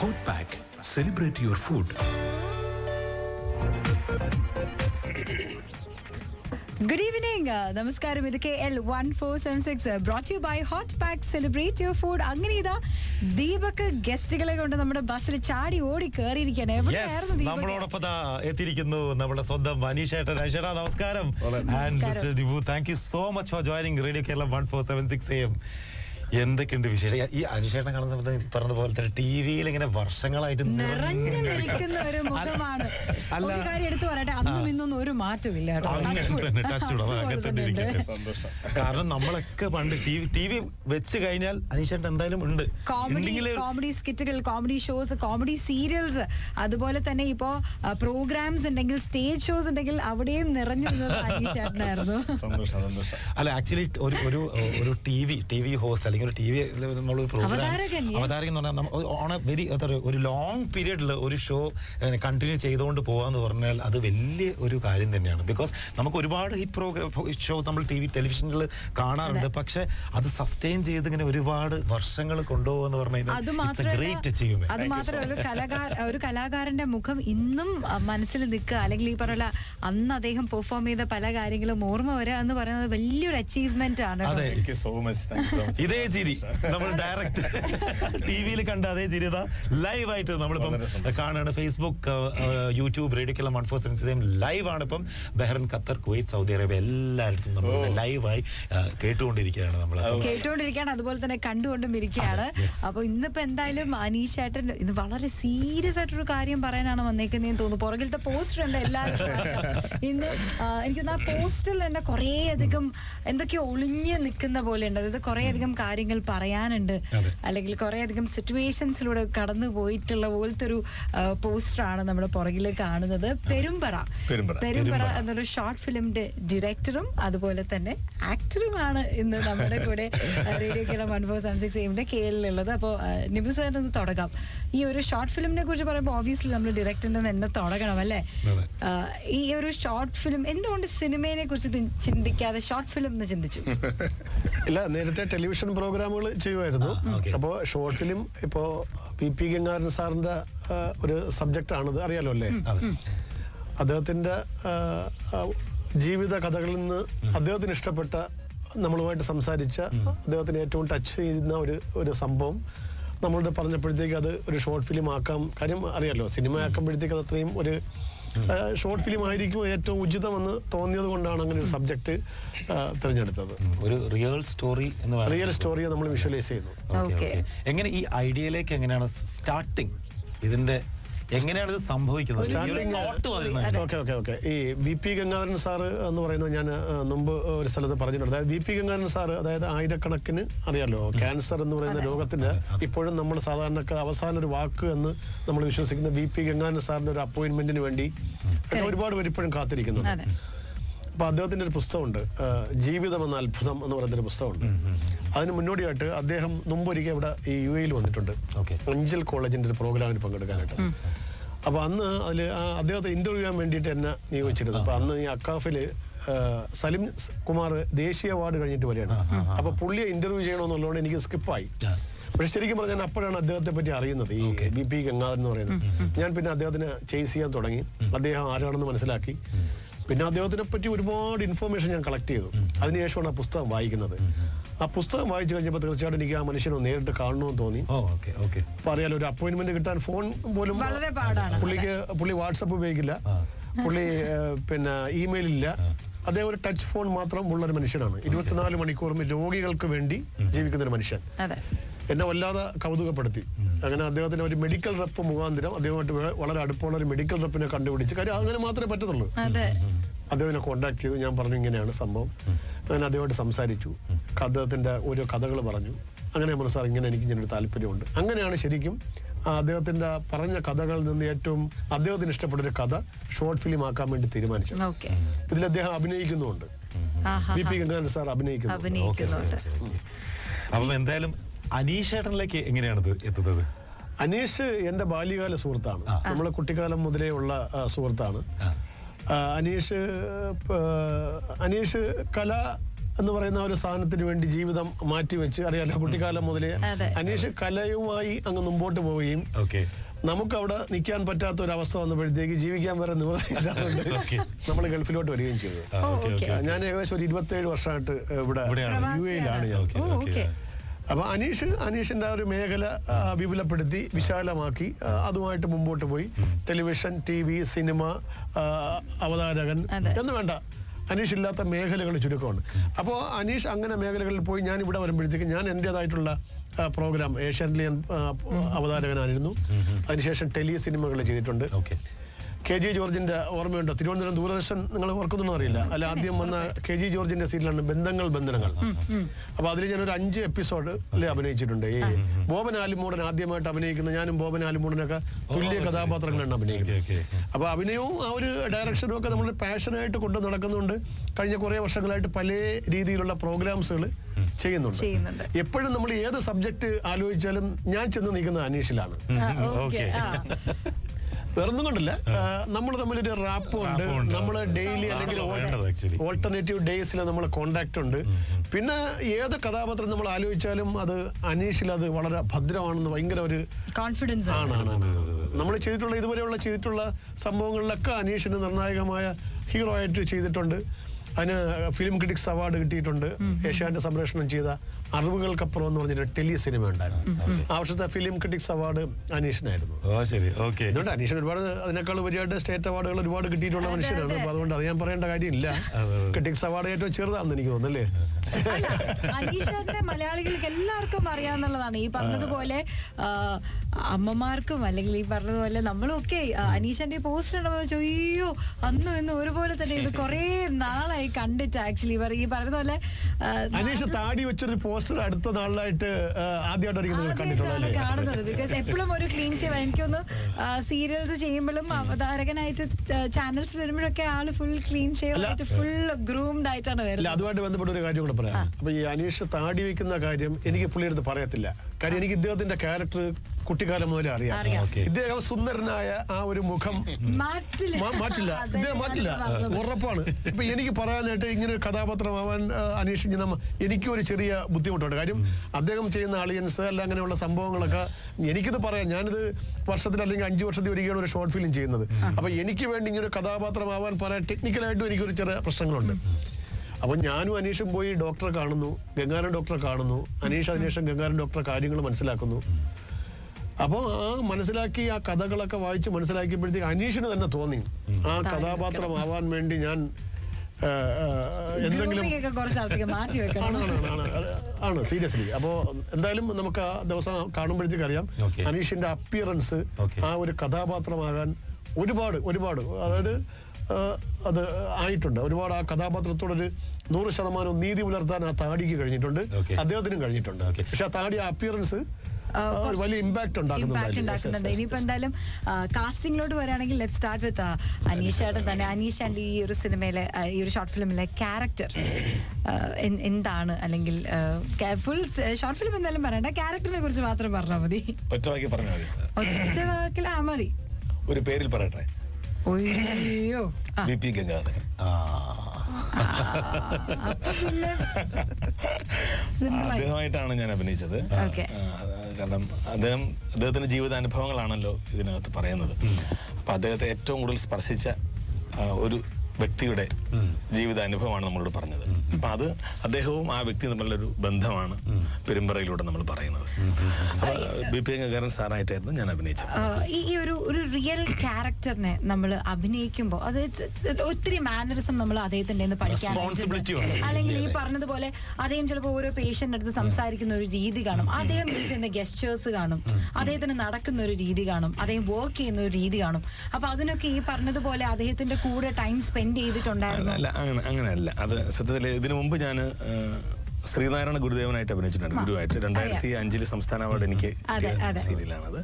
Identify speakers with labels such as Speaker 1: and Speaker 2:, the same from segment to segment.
Speaker 1: Hot pack celebrate your food
Speaker 2: good evening നമസ്കാരം. ഇത് K L one four seven six brought you by hot pack celebrate your food അങ്ങനെ ഇതാ ദീപക് ഗസ്റ്റുകളെ കൊണ്ട് നമ്മുടെ ബസ്സിൽ ചാടി ഓടി കയറിയിരിക്കുകയാണ് എവിടെയായിരുന്നു
Speaker 3: നമ്മളോടൊപ്പം എത്തിയിരിക്കുന്നു നമ്മുടെ സ്വന്തം അനീഷേട്ടൻ. അനീഷേട്ടാ നമസ്കാരം.
Speaker 2: നമസ്കാരം.
Speaker 3: Thank you so much for joining radio Kerala one four seven six M എന്തൊക്കെയുണ്ട് വിശേഷം? ഈ അനുശേഷണം കാണുന്ന സമയത്ത് പറഞ്ഞ പോലെ തന്നെ ടി വിയിൽ ഇങ്ങനെ വർഷങ്ങളായിട്ട്
Speaker 2: നിറഞ്ഞു നിൽക്കുന്ന ഒരു മുഖമാണ്. ഒരു കാര്യം എടുത്തു പറയട്ടെ അന്നും ഇന്നും ഒരു മാറ്റമില്ല
Speaker 3: കാരണം നമ്മളൊക്കെ പണ്ട് ടി വി ടി വി വെച്ച് കഴിഞ്ഞാൽ അനീഷേട്ടൻ എന്തായാലും ഉണ്ട്.
Speaker 2: കോമഡി കോമഡി സ്കിറ്റുകൾ കോമഡി ഷോസ് കോമഡി സീരിയൽസ് അതുപോലെ തന്നെ ഇപ്പോ പ്രോഗ്രാംസ് ഉണ്ടെങ്കിൽ സ്റ്റേജ് ഷോസ് ഉണ്ടെങ്കിൽ അവിടെയും നിറഞ്ഞു നിന്നത് അനീഷേട്ടനായിരുന്നു.
Speaker 4: സന്തോഷം സന്തോഷം.
Speaker 3: അല്ല ആക്ച്വലി ഒരു ഒരു ഒരു T V T V host അല്ലെങ്കിൽ ഒരു ടി വി നമ്മളൊരു പ്രോഗ്രാം
Speaker 2: അവതാരകൻ,
Speaker 3: എന്ന് പറഞ്ഞാൽ ഓൺ എ വെരി ഒരു ലോങ് പീരീഡിൽ ഒരു ഷോ കണ്ടിന്യൂ ചെയ്തുകൊണ്ട് പോകാന്ന് പറഞ്ഞാൽ അത് വലിയ ഒരു കാര്യം തന്നെയാണ്. ബിക്കോസ് നമുക്ക് ഒരുപാട് ഹിറ്റ് പ്രോഗ്രാം ഷോസ് നമ്മൾ ടി വി ടെലിവിഷനിൽ കാണാറുണ്ട്. പക്ഷെ അത് സസ്റ്റെയിൻ ചെയ്ത് ഇങ്ങനെ ഒരുപാട് വർഷങ്ങൾ കൊണ്ടുപോകുന്ന എന്ന്
Speaker 2: അത്
Speaker 3: പറഞ്ഞാൽ
Speaker 2: മാത്രമല്ല അത് മാത്രമല്ല ഒരു കലാകാര ഒരു കലാകാരന്റെ മുഖം ഇന്നും മനസ്സിൽ നിൽക്കുക. അല്ലെങ്കിൽ ഈ പറഞ്ഞ അന്ന് അദ്ദേഹം പെർഫോം ചെയ്ത പല കാര്യങ്ങളും ഓർമ്മ വരിക എന്ന് പറയുന്നത് വലിയൊരു അച്ചീവ്മെന്റ് ആണ്
Speaker 3: അതെ.
Speaker 4: Thank so much thank so much
Speaker 3: ഇതേ ചിരി. നമ്മൾ ഡയറക്റ്റ് ടി വിയിൽ കണ്ട അതേ ചിരി ലൈവ് ആയിട്ട് നമ്മളിപ്പം. കാണുകയാണ്. Facebook YouTube റേഡിയോക്കെല്ലാം one four seven same live ആണ് ഇപ്പം. Bahrain Qatar Kuwait Saudi Arabia എല്ലായിടത്തും നമ്മൾ. ലൈവായി കേട്ടുകൊണ്ടിരിക്കുകയാണ് നമ്മൾ
Speaker 2: കേട്ടുകൊണ്ടിരിക്കുകയാണ്. അതുപോലെ തന്നെ കണ്ടുകൊണ്ടും ഇരിക്കുകയാണ്. അപ്പൊ ഇന്നിപ്പോ എന്തായാലും അനീഷ് ഏട്ടൻ ഇന്ന് വളരെ സീരിയസ് ആയിട്ടൊരു കാര്യം പറയാനാണ് വന്നേക്കുന്നതെന്ന് തോന്നുന്നു. പുറകിലത്തെ പോസ്റ്റർ ഉണ്ട് എല്ലാവർക്കും. ഇന്ന് എനിക്ക് ആ പോസ്റ്ററിൽ തന്നെ കുറേ അധികം എന്തൊക്കെയോ ഒളിഞ്ഞ് നിൽക്കുന്ന പോലെ ഉണ്ട്. അതായത് കുറേ അധികം കാര്യങ്ങൾ പറയാനുണ്ട്. അല്ലെങ്കിൽ കുറേ അധികം സിറ്റുവേഷൻസിലൂടെ കടന്നു പോയിട്ടുള്ള പോലത്തെ ഒരു പോസ്റ്ററാണ് നമ്മുടെ പുറകിൽ കാണുന്നത്. പെരുമ്പറ.
Speaker 4: പെരുമ്പറ.
Speaker 2: എന്നൊരു ഷോർട്ട് ഫിലിമിന്റെ ഡിറക്ടറും അതുപോലെ തന്നെ ആക്ടറുമാണ് ഇന്ന് നമ്മുടെ കൂടെ radio Keralam one four seven six എമ്മിന്റെ കേരളിലുള്ളത് അപ്പോൾ നിബു സാറിന് ഒന്ന് തുടങ്ങാം. ഈ ഒരു ഷോർട്ട് ഫിലിമിനെ കുറിച്ച് പറയുമ്പോൾ ഓബിയസ്ലി നമ്മൾ ഡയറക്ടറിന്റെ തന്നെ തുടങ്ങണം അല്ലേ? ഈ ഒരു ഷോർട്ട് ഫിലിം എന്തുകൊണ്ട് സിനിമയെ കുറിച്ച് ചിന്തിക്കാതെ ഷോർട്ട് ഫിലിം എന്ന് ചിന്തിച്ചു?
Speaker 5: ഇല്ല നേരത്തെ ടെലിവിഷൻ പ്രോഗ്രാമുകൾ ചെയ്യുമായിരുന്നു. അപ്പോൾ ഷോർട്ട് ഫിലിം ഇപ്പോൾ പി പി ഗംഗാധരൻ സാറിന്റെ ഒരു സബ്ജക്റ്റ് ആണിത് അറിയാലോ അല്ലേ. അദ്ദേഹത്തിന്റെ ജീവിത കഥകളിൽ നിന്ന് അദ്ദേഹത്തിന് ഇഷ്ടപ്പെട്ട നമ്മളുമായിട്ട് സംസാരിച്ച അദ്ദേഹത്തിന് ഏറ്റവും ടച്ച് ചെയ്യുന്ന ഒരു ഒരു സംഭവം. നമ്മളോട് പറഞ്ഞപ്പോഴത്തേക്ക് അത് ഒരു ഷോർട്ട് ഫിലിം ആക്കാം. കാര്യം അറിയാലോ സിനിമ ആക്കുമ്പോഴത്തേക്ക് അത് അത്രയും ഒരു ഷോർട്ട് ഫിലിം ആയിരിക്കും ഏറ്റവും ഉചിതമെന്ന് തോന്നിയത് കൊണ്ടാണ് അങ്ങനെ ഒരു സബ്ജക്ട് തിരഞ്ഞെടുത്തത്.
Speaker 3: ഒരു റിയൽ സ്റ്റോറി എന്ന് പറയുന്നത്
Speaker 5: റിയൽ സ്റ്റോറിയെ നമ്മൾ വിഷ്വലൈസ് ചെയ്യുന്നു.
Speaker 3: ഓക്കേ, എങ്ങനെ ഈ ഐഡിയയിലേക്ക് എങ്ങനെയാണ് സ്റ്റാർട്ടിങ് ഇതിന്റെ എങ്ങനെയാണ് ഇത് സംഭവിക്കുന്നത്?
Speaker 5: Okay okay okay. ഈ വി പി ഗംഗാധരൻ സാറ് എന്ന് പറയുന്നത് ഞാൻ മുമ്പ് ഒരു സ്ഥലത്ത് പറഞ്ഞിട്ടുണ്ട്. അതായത് വി പി ഗംഗാധരൻ സാറ് അതായത് ആയിരക്കണക്കിന് അറിയാലോ ക്യാൻസർ എന്ന് പറയുന്ന രോഗത്തിന് ഇപ്പോഴും നമ്മൾ സാധാരണക്കാർ അവസാന ഒരു വാക്ക് എന്ന് നമ്മൾ വിശ്വസിക്കുന്ന വി പി ഗംഗാധരൻ സാറിന്റെ ഒരു അപ്പോയിന്റ്മെന്റിന് വേണ്ടി ഒരുപാട് പേര് ഇപ്പോഴും കാത്തിരിക്കുന്നുണ്ട്. അപ്പൊ അദ്ദേഹത്തിന്റെ ഒരു പുസ്തകമുണ്ട് ജീവിതം എന്ന അത്ഭുതം എന്ന് പറയുന്ന ഒരു പുസ്തകമുണ്ട്. അതിന് മുന്നോടിയായിട്ട് അദ്ദേഹം മുമ്പൊരിക്കൽ ഇവിടെ ഈ യു എയിൽ വന്നിട്ടുണ്ട്. അഞ്ചൽ കോളേജിന്റെ ഒരു പ്രോഗ്രാമിന് പങ്കെടുക്കാനായിട്ട്. അപ്പൊ അന്ന് അതിൽ അദ്ദേഹത്തെ ഇന്റർവ്യൂ ചെയ്യാൻ വേണ്ടിയിട്ട് എന്നെ നിയോഗിച്ചിരുന്നു. അപ്പൊ അന്ന് ഈ അക്കാഫിൽ സലിം കുമാർ ദേശീയ അവാർഡ് കഴിഞ്ഞിട്ട് വരികയാണ്. അപ്പൊ പുള്ളിയെ ഇന്റർവ്യൂ ചെയ്യണമെന്നുള്ളതുകൊണ്ട് എനിക്ക് സ്കിപ്പായി. പക്ഷെ ശരിക്കും പറഞ്ഞാൽ അപ്പോഴാണ് അദ്ദേഹത്തെ പറ്റി അറിയുന്നത്. ഈ ബി പി ഗംഗാധരൻ എന്ന് പറയുന്നത്. ഞാൻ പിന്നെ അദ്ദേഹത്തിന് ചേസ് ചെയ്യാൻ തുടങ്ങി. അദ്ദേഹം ആരാണെന്ന് മനസ്സിലാക്കി. പിന്നെ അദ്ദേഹത്തിനെ പറ്റി ഒരുപാട് ഇൻഫർമേഷൻ ഞാൻ കളക്ട് ചെയ്തു. അതിനുശേഷമാണ് ആ പുസ്തകം വായിക്കുന്നത്. ആ പുസ്തകം വായിച്ചു കഴിഞ്ഞപ്പോൾ തീർച്ചയായിട്ടും എനിക്ക് ആ മനുഷ്യനെ നേരിട്ട് കാണണമെന്ന് തോന്നി.
Speaker 3: പറയാലോ
Speaker 5: അപ്പൊ അറിയാലോ ഒരു അപ്പോയിന്റ്മെന്റ് കിട്ടാൻ ഫോൺ പോലും
Speaker 2: വളരെ പാടാണ്.
Speaker 5: പുള്ളിക്ക് പുള്ളി വാട്സപ്പ് ഉപയോഗിക്കില്ല. പുള്ളി പിന്നെ ഇമെയിൽ ഇല്ല. അദ്ദേഹം ഒരു ടച്ച് ഫോൺ മാത്രം ഉള്ള ഒരു മനുഷ്യനാണ്. ഇരുപത്തിനാല് മണിക്കൂറും രോഗികൾക്ക് വേണ്ടി ജീവിക്കുന്ന ഒരു മനുഷ്യൻ.
Speaker 2: അതെ.
Speaker 5: എന്നെ വല്ലാതെ കൗതുകപ്പെടുത്തി. അങ്ങനെ അദ്ദേഹത്തിന് ഒരു മെഡിക്കൽ റെപ്പ് മുഖാന്തരം അദ്ദേഹമായിട്ട് വളരെ അടുപ്പമുള്ള ഒരു മെഡിക്കൽ റെപ്പിനെ കണ്ടുപിടിച്ച് കാര്യം അങ്ങനെ മാത്രമേ പറ്റത്തുള്ളൂ.
Speaker 2: അതെ.
Speaker 5: അദ്ദേഹത്തിനെ കോണ്ടാക്ട് ചെയ്തു. ഞാൻ പറഞ്ഞു ഇങ്ങനെയാണ് സംഭവം. അങ്ങനെ അദ്ദേഹമായിട്ട് സംസാരിച്ചു. അദ്ദേഹത്തിന്റെ ഓരോ കഥകൾ പറഞ്ഞു. അങ്ങനെ പറഞ്ഞു സാർ ഇങ്ങനെ എനിക്ക് ഇങ്ങനെ ഒരു താല്പര്യമുണ്ട്. അങ്ങനെയാണ് ശരിക്കും അദ്ദേഹത്തിന്റെ പറഞ്ഞ കഥകളിൽ നിന്ന് ഏറ്റവും അദ്ദേഹത്തിന് ഇഷ്ടപ്പെട്ട ഒരു കഥ ഷോർട്ട് ഫിലിം ആക്കാൻ വേണ്ടി തീരുമാനിച്ചത്.
Speaker 2: ഓക്കെ.
Speaker 5: ഇതിൽ അദ്ദേഹം അഭിനയിക്കുന്നുമുണ്ട്. പി ഗംഗാധരൻ സാർ അഭിനയിക്കുന്നു
Speaker 3: ഓക്കെ
Speaker 2: അഭിനയിക്കുന്നുണ്ട്
Speaker 3: അപ്പം എന്തായാലും അനീഷേട്ടനിലേക്ക് എങ്ങനെയാണ് ഇത് എത്തുന്നത്?
Speaker 5: അനീഷ് എന്റെ ബാല്യകാല സുഹൃത്താണ്. നമ്മളെ കുട്ടിക്കാലം മുതലേ ഉള്ള സുഹൃത്താണ്. അനീഷ് അനീഷ് കല എന്ന് പറയുന്ന ഒരു സാധനത്തിന് വേണ്ടി ജീവിതം മാറ്റിവെച്ച് അറിയാലോ കുട്ടിക്കാലം മുതലേ അനീഷ് കലയുമായി അങ്ങ് മുമ്പോട്ട് പോവുകയും നമുക്ക് അവിടെ നിൽക്കാൻ പറ്റാത്ത ഒരു അവസ്ഥ വന്നപ്പോഴത്തേക്ക് ജീവിക്കാൻ വേറെ നിവൃത്തിയില്ലാതെ നമ്മൾ ഗൾഫിലോട്ട് വരികയും ചെയ്തു. ഞാൻ ഏകദേശം ഒരു ഇരുപത്തേഴ് വർഷമായിട്ട് ഇവിടെ. യു എയിലാണ് ഞാൻ.
Speaker 2: ഓ ഓക്കെ
Speaker 5: അപ്പൊ അനീഷ് അനീഷിന്റെ ആ ഒരു മേഖല വിപുലപ്പെടുത്തി വിശാലമാക്കി അതുമായിട്ട് മുമ്പോട്ട് പോയി. ടെലിവിഷൻ ടി വി സിനിമ അവതാരകൻ. എന്ന് വേണ്ട. അനീഷ് ഇല്ലാത്ത മേഖലകൾ ചുരുക്കമാണ്. അപ്പോൾ അനീഷ് അങ്ങനെ മേഖലകളിൽ പോയി ഞാൻ ഇവിടെ വരുമ്പോഴത്തേക്ക് ഞാൻ എന്റെതായിട്ടുള്ള പ്രോഗ്രാം ഏഷ്യൻ ലിയൻ അവതാരകനായിരുന്നു. അതിനുശേഷം ടെലി സിനിമകൾ ചെയ്തിട്ടുണ്ട്.
Speaker 3: ഓക്കെ.
Speaker 5: കെ ജി ജോർജിന്റെ ഓർമ്മയുണ്ടോ? തിരുവനന്തപുരം ദൂരദർശൻ നിങ്ങൾ ഓർക്കുന്നുണ്ടോ അറിയില്ല. അല്ല ആദ്യം വന്ന കെ ജി ജോർജിന്റെ സീരിയലാണ് ബന്ധങ്ങൾ ബന്ധനങ്ങൾ. അപ്പൊ അതിൽ ഞാൻ ഒരു അഞ്ച് എപ്പിസോഡ് അഭിനയിച്ചിട്ടുണ്ട്. ഈ ബോബൻ ആലിമൂടൻ ആദ്യമായിട്ട് അഭിനയിക്കുന്ന ഞാനും ബോബൻ ആലിമൂടനൊക്കെ തുല്യ കഥാപാത്രങ്ങളാണ് അഭിനയിക്കുന്നത്. അപ്പൊ അഭിനയവും ആ ഒരു ഡയറക്ഷനും ഒക്കെ നമ്മൾ പാഷനായിട്ട് കൊണ്ടു നടക്കുന്നുണ്ട്. കഴിഞ്ഞ കുറെ വർഷങ്ങളായിട്ട് പല രീതിയിലുള്ള പ്രോഗ്രാംസുകൾ ചെയ്യുന്നുണ്ട്. എപ്പോഴും നമ്മൾ ഏത് സബ്ജക്ട് ആലോചിച്ചാലും ഞാൻ ചെന്ന് നീക്കുന്നത് അനീഷിലാണ്. വേറൊന്നും കൊണ്ടല്ല നമ്മൾ തമ്മിലൊരു റാപ്പ് ഉണ്ട്. നമ്മൾ ഡെയിലി അല്ലെങ്കിൽ. ഓൾട്ടർനേറ്റീവ് ഡേയ്സിൽ നമ്മൾ കോണ്ടാക്ട് ഉണ്ട്. പിന്നെ ഏത് കഥാപാത്രം നമ്മൾ ആലോചിച്ചാലും അത് അനീഷിൽ അത് വളരെ ഭദ്രമാണെന്ന് ഭയങ്കര ഒരു
Speaker 2: കോൺഫിഡൻസ്
Speaker 5: ആണ്. നമ്മൾ ചെയ്തിട്ടുള്ള ഇതുവരെയുള്ള ചെയ്തിട്ടുള്ള സംഭവങ്ങളിലൊക്കെ അനീഷിന് നിർണായകമായ ഹീറോ ആയിട്ട് ചെയ്തിട്ടുണ്ട്. അതിന് ഫിലിം ക്രിറ്റിക്സ് അവാർഡ് കിട്ടിയിട്ടുണ്ട്. ഏഷ്യാനെറ്റ് സംപ്രേഷണം ചെയ്ത അറിവുകൾക്കപ്പുറം എന്ന് പറഞ്ഞൊരു ടെലി സിനിമ ഉണ്ടായിരുന്നു. ആ വർഷത്തെ ഫിലിം ക്രിറ്റിക്സ് അവാർഡ് അനീഷിനായിരുന്നു.
Speaker 3: ശരി. ഓക്കെ.
Speaker 5: അതുകൊണ്ട് അനീഷൻ ഒരുപാട് അതിനേക്കാൾ ഉപരിയായിട്ട് സ്റ്റേറ്റ് അവാർഡുകൾ ഒരുപാട് കിട്ടിയിട്ടുള്ള മനുഷ്യനാണ് അപ്പൊ അതുകൊണ്ട് അത് ഞാൻ പറയേണ്ട കാര്യമില്ല. ക്രിറ്റിക്സ് അവാർഡ് ഏറ്റവും ചെറുതാണെന്ന് എനിക്ക് തോന്നുന്നല്ലേ?
Speaker 2: അനീഷാന്റെ മലയാളികൾക്ക് എല്ലാവർക്കും അറിയാന്നുള്ളതാണ് ഈ പറഞ്ഞതുപോലെ അമ്മമാർക്കും അല്ലെങ്കിൽ ഈ പറഞ്ഞതുപോലെ നമ്മളൊക്കെ അനീഷന്റെ അനീഷാന്റെ പോസ്റ്റ് ഉണ്ടപ്പോൾ അയ്യോ അന്നും ഇന്നും ഒരുപോലെ തന്നെ ഇത് കുറേ നാളായി കണ്ടിട്ട് ആക്ച്വലി ഈ പറഞ്ഞതുപോലെ
Speaker 5: അനീഷ് താടി വെച്ചൊരു പോസ്റ്റർ അടുത്ത നാളിലായിട്ട് ആദ്യമായിട്ടായിരിക്കും
Speaker 2: ബിക്കോസ് എപ്പോഴും ഒരു ക്ലീൻ ഷേവ് എനിക്കൊന്ന് സീരിയൽസ് ചെയ്യുമ്പോഴും അവതാരകനായിട്ട് ചാനൽസ് വരുമ്പോഴൊക്കെ ആൾ ഫുൾ ക്ലീൻ ഷേവ് ആയിട്ട് ഫുൾ ഗ്രൂംഡ് ആയിട്ടാണ് വരുന്നത്.
Speaker 5: അതുമായിട്ട് ബന്ധപ്പെട്ട ഒരു കാര്യം കൂടെ പറയാം. അപ്പൊ ഈ അനീഷ് താടി വെക്കുന്ന കാര്യം എനിക്ക് പുള്ളിയെടുത്ത് പറയത്തില്ല. കാര്യം എനിക്ക് ഇദ്ദേഹത്തിന്റെ ക്യാരക്ടർ കുട്ടിക്കാലം മുതലേ അറിയാം. ഇദ്ദേഹം സുന്ദരനായ ആ ഒരു മുഖം
Speaker 2: മാറ്റില്ല.
Speaker 5: ഇദ്ദേഹം മാറ്റില്ല. ഉറപ്പാണ്. ഇപ്പൊ എനിക്ക് പറയാനായിട്ട് ഇങ്ങനെ ഒരു കഥാപാത്രമാവാൻ ഇങ്ങനെ എനിക്കും ഒരു ചെറിയ ബുദ്ധിമുട്ടുണ്ട്. കാര്യം അദ്ദേഹം ചെയ്യുന്ന അളിയൻസ് അല്ല അങ്ങനെയുള്ള സംഭവങ്ങളൊക്കെ എനിക്കിത് പറയാം. ഞാനിത് വർഷത്തിൽ അല്ലെങ്കിൽ അഞ്ചു വർഷത്തിൽ ഒരിക്കലാണ് ഒരു ഷോർട്ട് ഫിലിം ചെയ്യുന്നത്. അപ്പൊ എനിക്ക് വേണ്ടി ഇങ്ങനെ ഒരു കഥാപാത്രമാവാൻ പറയാൻ ടെക്നിക്കലായിട്ടും എനിക്കൊരു ചെറിയ പ്രശ്നങ്ങളുണ്ട്. അപ്പൊ ഞാനും അനീഷും പോയി ഡോക്ടറെ കാണുന്നു. ഗംഗാരൻ ഡോക്ടറെ കാണുന്നു. അനീഷ് അതിനുശേഷം ഗംഗാരൻ ഡോക്ടറെ കാര്യങ്ങൾ മനസ്സിലാക്കുന്നു. അപ്പോൾ ആ മനസ്സിലാക്കി ആ കഥകളൊക്കെ വായിച്ച് മനസ്സിലാക്കിയപ്പോഴത്തേക്ക് അനീഷിന് തന്നെ തോന്നി. ആ കഥാപാത്രമാവാൻ വേണ്ടി ഞാൻ എന്തെങ്കിലും ആണ് സീരിയസ്ലി. അപ്പോ എന്തായാലും നമുക്ക് ആ ദിവസം കാണുമ്പോഴത്തേക്ക് അറിയാം. അനീഷിന്റെ അപ്പിയറൻസ് ആ ഒരു കഥാപാത്രമാകാൻ ഒരുപാട് ഒരുപാട് അതായത് അത് ആയിട്ടുണ്ട്. ഒരുപാട് ആ കഥാപാത്രത്തോടൊരു നൂറ് ശതമാനം നീതി പുലർത്താൻ ആ താടിക്ക് കഴിഞ്ഞിട്ടുണ്ട്. അദ്ദേഹത്തിനും കഴിഞ്ഞിട്ടുണ്ട്. പക്ഷെ ആ താടി ആ അപ്പിയറൻസ് വലിയ ഇമ്പാക്ട്
Speaker 2: ഉണ്ടാക്കുന്നുണ്ട് ഇനിയിപ്പോ എന്തായാലും കാസ്റ്റിംഗിലോട്ട് വരാണെങ്കിൽ ലെറ്റ് സ്റ്റാർട്ട് വിത്ത് അനീഷേട്ടൻ തന്നെ. അനീഷ് ആൻഡ് ഈ ഒരു സിനിമയിലെ ഈ ഒരു ഷോർട്ട് ഫിലിമിലെ ക്യാരക്ടർ എന്താണ്? അല്ലെങ്കിൽ ഫുൾ ഷോർട്ട് ഫിലിം എന്തായാലും പറയണ്ട. ക്യാരക്ടറിനെ കുറിച്ച് മാത്രം പറഞ്ഞാൽ മതി.
Speaker 4: ഒറ്റ വാക്കി പറഞ്ഞാൽ മതി.
Speaker 2: ഒറ്റ വാക്കിൽ ആ മതി.
Speaker 4: ഒരു പേരിൽ പറയട്ടെ.
Speaker 2: ഒയ്യോ ആ,
Speaker 4: ബി പി ഗംഗാധരൻ. അദ്ദേഹമായിട്ടാണ് ഞാൻ അഭിനയിച്ചത്. കാരണം അദ്ദേഹം അദ്ദേഹത്തിന്റെ ജീവിതാനുഭവങ്ങളാണല്ലോ ഇതിനകത്ത് പറയുന്നത്. അപ്പൊ അദ്ദേഹത്തെ ഏറ്റവും കൂടുതൽ സ്പർശിച്ച ഒരു വ്യക്തിയുടെ ജീവിതാനുഭവമാണ് നമ്മളോട് പറഞ്ഞത്. അപ്പൊ അത് അദ്ദേഹവും ആ വ്യക്തിയും തമ്മിലുള്ളൊരു ബന്ധമാണ് പെരുമ്പറയിലൂടെ നമ്മൾ പറയുന്നത്. സാറായിട്ടായിരുന്നു ഞാൻ അഭിനയിച്ചത്.
Speaker 2: ഈ ഒരു ഒരു റിയൽ ക്യാരക്ടറിനെ നമ്മൾ അഭിനയിക്കുമ്പോൾ അത് ഒത്തിരി മാനറിസം നമ്മൾ അദ്ദേഹത്തിന്റെ. പഠിക്കാൻ അല്ലെങ്കിൽ ഈ പറഞ്ഞതുപോലെ അദ്ദേഹം ചിലപ്പോൾ ഓരോ പേഷ്യന്റ് അടുത്ത് സംസാരിക്കുന്ന ഒരു രീതി കാണും. അദ്ദേഹം യൂസ് ചെയ്യുന്ന ഗസ്റ്റേഴ്സ് കാണും. അദ്ദേഹത്തിന് നടക്കുന്ന ഒരു രീതി കാണും. അദ്ദേഹം വർക്ക് ചെയ്യുന്ന ഒരു രീതി കാണും. അപ്പൊ അതിനൊക്കെ ഈ പറഞ്ഞതുപോലെ അദ്ദേഹത്തിന്റെ കൂടെ ടൈം സ്പെൻഡ് ചെയ്തിട്ടുണ്ടായിരുന്നു.
Speaker 4: അല്ല അങ്ങനെ അങ്ങനെയല്ല. അത് സത്യത്തിൽ ഇതിനു മുമ്പ് ഞാൻ ശ്രീനാരായണ ഗുരുദേവനായിട്ട് അഭിനയിച്ചിട്ടുണ്ട് ഗുരുവായിട്ട്. രണ്ടായിരത്തി അഞ്ചിൽ സംസ്ഥാന അവാർഡ് എനിക്ക്. സീരിയലാണത്.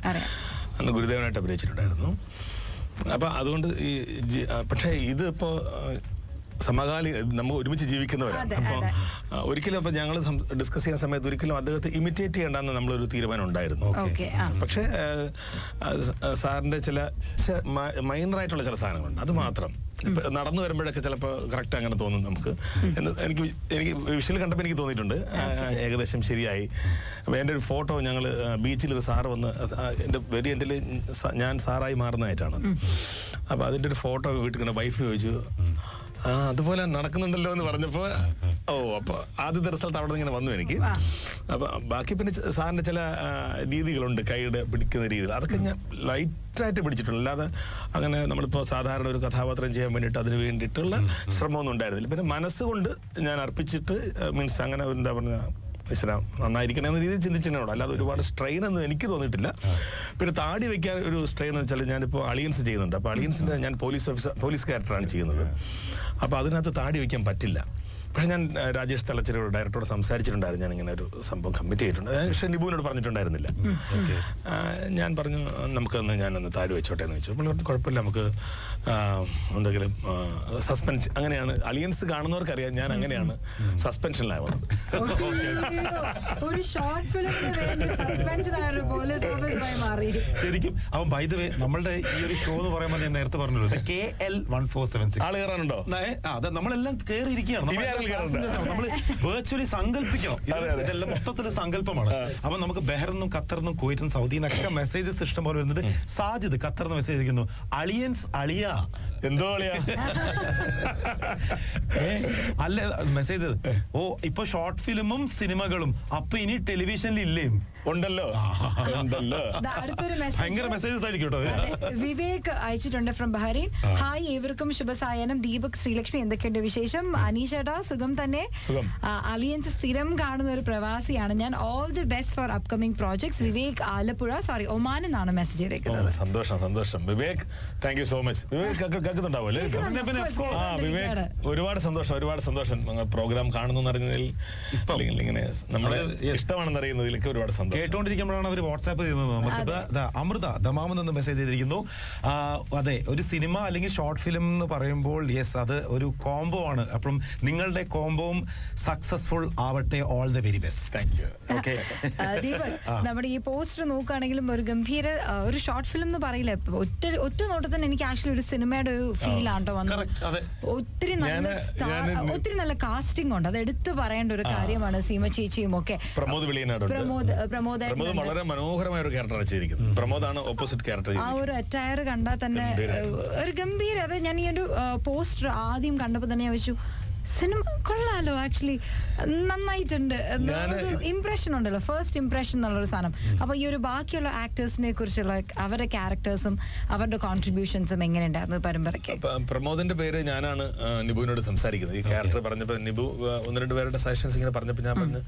Speaker 4: അന്ന് ഗുരുദേവനായിട്ട് അഭിനയിച്ചിട്ടുണ്ടായിരുന്നു. അപ്പൊ അതുകൊണ്ട് ഈ പക്ഷേ ഇതിപ്പോ സമകാലി നമ്മൾ ഒരുമിച്ച് ജീവിക്കുന്നവരാണ്. അപ്പോൾ ഒരിക്കലും അപ്പൊ ഞങ്ങൾ ഡിസ്കസ് ചെയ്യുന്ന സമയത്ത് ഒരിക്കലും അദ്ദേഹത്തെ ഇമിറ്റേറ്റ് ചെയ്യേണ്ടെന്ന് നമ്മളൊരു തീരുമാനം ഉണ്ടായിരുന്നു പക്ഷേ സാറിന്റെ സാറിന്റെ ചില മൈനർ ആയിട്ടുള്ള ചില സാധനങ്ങളുണ്ട്. അത് മാത്രം. നടന്നു വരുമ്പോഴൊക്കെ ചിലപ്പോൾ കറക്റ്റ് അങ്ങനെ തോന്നും നമുക്ക്. എനിക്ക് എനിക്ക് വിഷയിൽ കണ്ടപ്പോൾ എനിക്ക് തോന്നിയിട്ടുണ്ട്. ഏകദേശം ശരിയായി. അപ്പൊ എന്റെ ഒരു ഫോട്ടോ ഞങ്ങൾ ബീച്ചിൽ ഒരു സാറ് വന്ന് എന്റെ വെരി എന്റെ ഞാൻ സാറായി മാറുന്നതായിട്ടാണ്. അപ്പൊ അതിന്റെ ഒരു ഫോട്ടോ വീട്ടിൽ കണ്ട വൈഫ് ചോദിച്ചു ആ അതുപോലെ നടക്കുന്നുണ്ടല്ലോ എന്ന് പറഞ്ഞപ്പോ ഓ അപ്പൊ ആദ്യത്തെ റിസൾട്ട് അവിടെ നിന്ന് ഇങ്ങനെ വന്നു എനിക്ക്. അപ്പൊ ബാക്കി പിന്നെ സാറിന്റെ ചില രീതികളുണ്ട് കൈയുടെ പിടിക്കുന്ന രീതികൾ. അതൊക്കെ ഞാൻ ലൈറ്റായിട്ട് പിടിച്ചിട്ടുണ്ട്. അല്ലാതെ അങ്ങനെ നമ്മളിപ്പോ സാധാരണ ഒരു കഥാപാത്രം ചെയ്യാൻ വേണ്ടിയിട്ട് അതിന് വേണ്ടിയിട്ടുള്ള ശ്രമമൊന്നും ഉണ്ടായിരുന്നില്ല. പിന്നെ മനസ്സുകൊണ്ട് ഞാൻ അർപ്പിച്ചിട്ട് മീൻസ് അങ്ങനെ എന്താ പറയുക ഈശ്വരാ, നന്നായിരിക്കണേ എന്ന രീതിയിൽ ചിന്തിച്ചിട്ടുണ്ടോ അല്ലാതെ ഒരുപാട് സ്ട്രെയിൻ ഒന്നും എനിക്ക് തോന്നിയിട്ടില്ല. പിന്നെ താടി വെക്കാൻ ഒരു സ്ട്രെയിൻ എന്ന് വെച്ചാൽ ഞാനിപ്പോൾ അളിയൻസ് ചെയ്യുന്നുണ്ട്. അപ്പോൾ അളിയൻസിന്റെ ഞാൻ പോലീസ് ഓഫീസർ പോലീസ് ക്യാരക്ടറാണ് ചെയ്യുന്നത്. അപ്പോൾ അതിനകത്ത് താടി വെക്കാൻ പറ്റില്ല. പക്ഷേ ഞാൻ രാജേഷ് തലച്ചെറിയോട് ഡയറക്ടറോട് സംസാരിച്ചിട്ടുണ്ടായിരുന്നു. ഞാൻ ഇങ്ങനെ ഒരു സംഭവം കമ്മിറ്റ് ചെയ്തിട്ടുണ്ട്. ഞാൻ പക്ഷേ നിബുവിനോട് പറഞ്ഞിട്ടുണ്ടായിരുന്നില്ല. ഞാൻ പറഞ്ഞു നമുക്കൊന്ന് ഞാനൊന്ന് താഴെ വെച്ചോട്ടെ എന്ന് വെച്ചു പുള്ളി പറഞ്ഞു, കുഴപ്പമില്ല നമുക്ക് എന്തെങ്കിലും സസ്പെൻഷൻ അങ്ങനെയാണ്. അലിയൻസ് കാണുന്നവർക്കറിയാം ഞാൻ അങ്ങനെയാണ് സസ്പെൻഷനിലായി വന്നത്
Speaker 2: ഒരു ഷോർട്ട് ഫിലിമിന് വേണ്ടി സസ്പെൻഷൻ ആയ ഒരു പോലീസ് ഓഫീസറായി മാറി.
Speaker 3: ശരിക്കും അവൻ ബൈ ദ വേ നമ്മളുടെ ഈ ഒരു ഷോ എന്ന് പറയുമ്പോൾ ഞാൻ നേരത്തെ പറഞ്ഞല്ലോ K L one four seven six
Speaker 4: ആൾ കയറാനുണ്ടോ?
Speaker 3: അതെ നമ്മളെല്ലാം കയറിയിരിക്കുകയാണ്? നമ്മൾ വെർച്വലി സങ്കല്പിക്കണം. ഇതെല്ലാം മൊത്തത്തിൽ സങ്കല്പമാണ്. അപ്പൊ നമുക്ക് ബെഹറിന്നും ഖത്തറിന്നും കുവൈറ്റും സൗദിന്നൊക്കെ മെസ്സേജസ് ഇഷ്ടം പോലെ വരുന്നുണ്ട് സാജിദ് ഖത്തറിന്ന് മെസ്സേജ് അയക്കുന്നു. അളിയൻസ് അളിയ
Speaker 4: എന്തോ
Speaker 3: അളിയ? അല്ല മെസ്സേജ് ഓ ഇപ്പൊ ഷോർട്ട് ഫിലിമും സിനിമകളും അപ്പൊ ഇനി ടെലിവിഷനിൽ ഇല്ലേ?
Speaker 4: ഉണ്ടല്ലോ.
Speaker 2: അടുത്തൊരു
Speaker 3: ഭയങ്കര
Speaker 2: മെസ്സേജ്
Speaker 3: മെസ്സേജസ് ആയിരിക്കും
Speaker 2: വിവേക് അയച്ചിട്ടുണ്ട് ഫ്രം ബഹ്റൈൻ. ഹായ് ഏവർക്കും ശുഭസായനം ദീപക് ശ്രീലക്ഷ്മി എന്തൊക്കെയുണ്ട് വിശേഷം? അനീഷേട്ടാ സുഖം തന്നെ? അലിയൻസ് സ്ഥിരം കാണുന്ന ഒരു പ്രവാസിയാണ്. ഞാൻ all the best for upcoming projects Vivek Alappuzha sorry Oman എന്നാണ് മെസ്സേജ്
Speaker 4: ഓ,
Speaker 2: ചെയ്തേക്കുന്നത്
Speaker 4: സന്തോഷം സന്തോഷം. Vivek thank you so much Vivek Vivek ഒരുപാട് സന്തോഷം ഒരുപാട് സന്തോഷം. പ്രോഗ്രാം കാണുന്നു എന്നറിഞ്ഞതിൽ ഇങ്ങനെ നമ്മളെ ഇഷ്ടമാണെന്ന് അറിയുന്നതിലൊക്കെ ഒരുപാട് സന്തോഷം.
Speaker 3: കേട്ടോണ്ടിരിക്കുമ്പോഴാണ് അവർ വാട്സാപ്പ് ചെയ്യുന്നത്. നമുക്ക് അമൃത ദമാമെന്ന് നിന്ന് മെസ്സേജ് ചെയ്തിരിക്കുന്നു. അതെ ഒരു സിനിമ അല്ലെങ്കിൽ ഷോർട്ട് ഫിലിം എന്ന് പറയുമ്പോൾ യെസ് അത് ഒരു കോംബോ ആണ്. അപ്പം നിങ്ങളുടെ കോംബോവും സക്സസ്ഫുൾ ആവട്ടെ. All the very best
Speaker 4: thank you okay
Speaker 2: Deepak നമ്മുടെ ഈ പോസ്റ്റർ നോക്കുകയാണെങ്കിലും ഒരു ഗംഭീര ഒരു ഷോർട്ട് ഫിലിം എന്ന് പറയില്ല. ഇപ്പൊ ഒറ്റ ഒറ്റ നോട്ടത്തിന് എനിക്ക് ആക്ച്വലി ഒരു സിനിമയുടെ ഒരു ഫീൽ ആണ് വന്നത്.
Speaker 3: അതെ.
Speaker 2: ഒത്തിരി നല്ല സ്റ്റാർ ഒത്തിരി നല്ല കാസ്റ്റിംഗ് ഉണ്ട്. അത് എടുത്തു പറയേണ്ട ഒരു കാര്യമാണ് സീമ ചേച്ചിയും ഒക്കെ
Speaker 4: പ്രമോദ്
Speaker 2: പ്രമോദ് പ്രമോദ്
Speaker 4: പ്രമോദ് വളരെ മനോഹരമായ ഒരു ക്യാരക്ടർ ചെയ്തിരിക്കുന്നത്. പ്രമോദാണ് ഓപ്പോസിറ്റ് ക്യാരക്ടർ
Speaker 2: ആ ഒരു അറ്റയർ കണ്ടാൽ തന്നെ ഒരു ഗംഭീര അത് ഞാൻ ഈ ഒരു പോസ്റ്റർ ആദ്യം കണ്ടപ്പോൾ തന്നെ ചോദിച്ചു വെച്ചു സിനിമ കൊള്ളാലോ ആക്ച്വലി നന്നായിട്ടുണ്ട്. ഇംപ്രഷൻ ഉണ്ടല്ലോ. ഫസ്റ്റ് ഇംപ്രഷൻ എന്നുള്ളൊരു സാധനം. അപ്പൊ ഈ ഒരു ബാക്കിയുള്ള ആക്ടേഴ്സിനെ കുറിച്ചുള്ള അവരുടെ ക്യാരക്ടേഴ്സും അവരുടെ കോൺട്രിബ്യൂഷൻസും എങ്ങനെയുണ്ടായിരുന്നു പരമ്പരയ്ക്ക്?
Speaker 4: പ്രമോദിന്റെ പേര് ഞാനാണ് നിബുവിനോട് സംസാരിക്കുന്നത്. ഈ ക്യാരക്ടർ പറഞ്ഞപ്പോൾ നിബു ഒന്ന് രണ്ട് പേരുടെ സജഷൻസ് ഇങ്ങനെ പറഞ്ഞപ്പോൾ ഞാൻ പറഞ്ഞു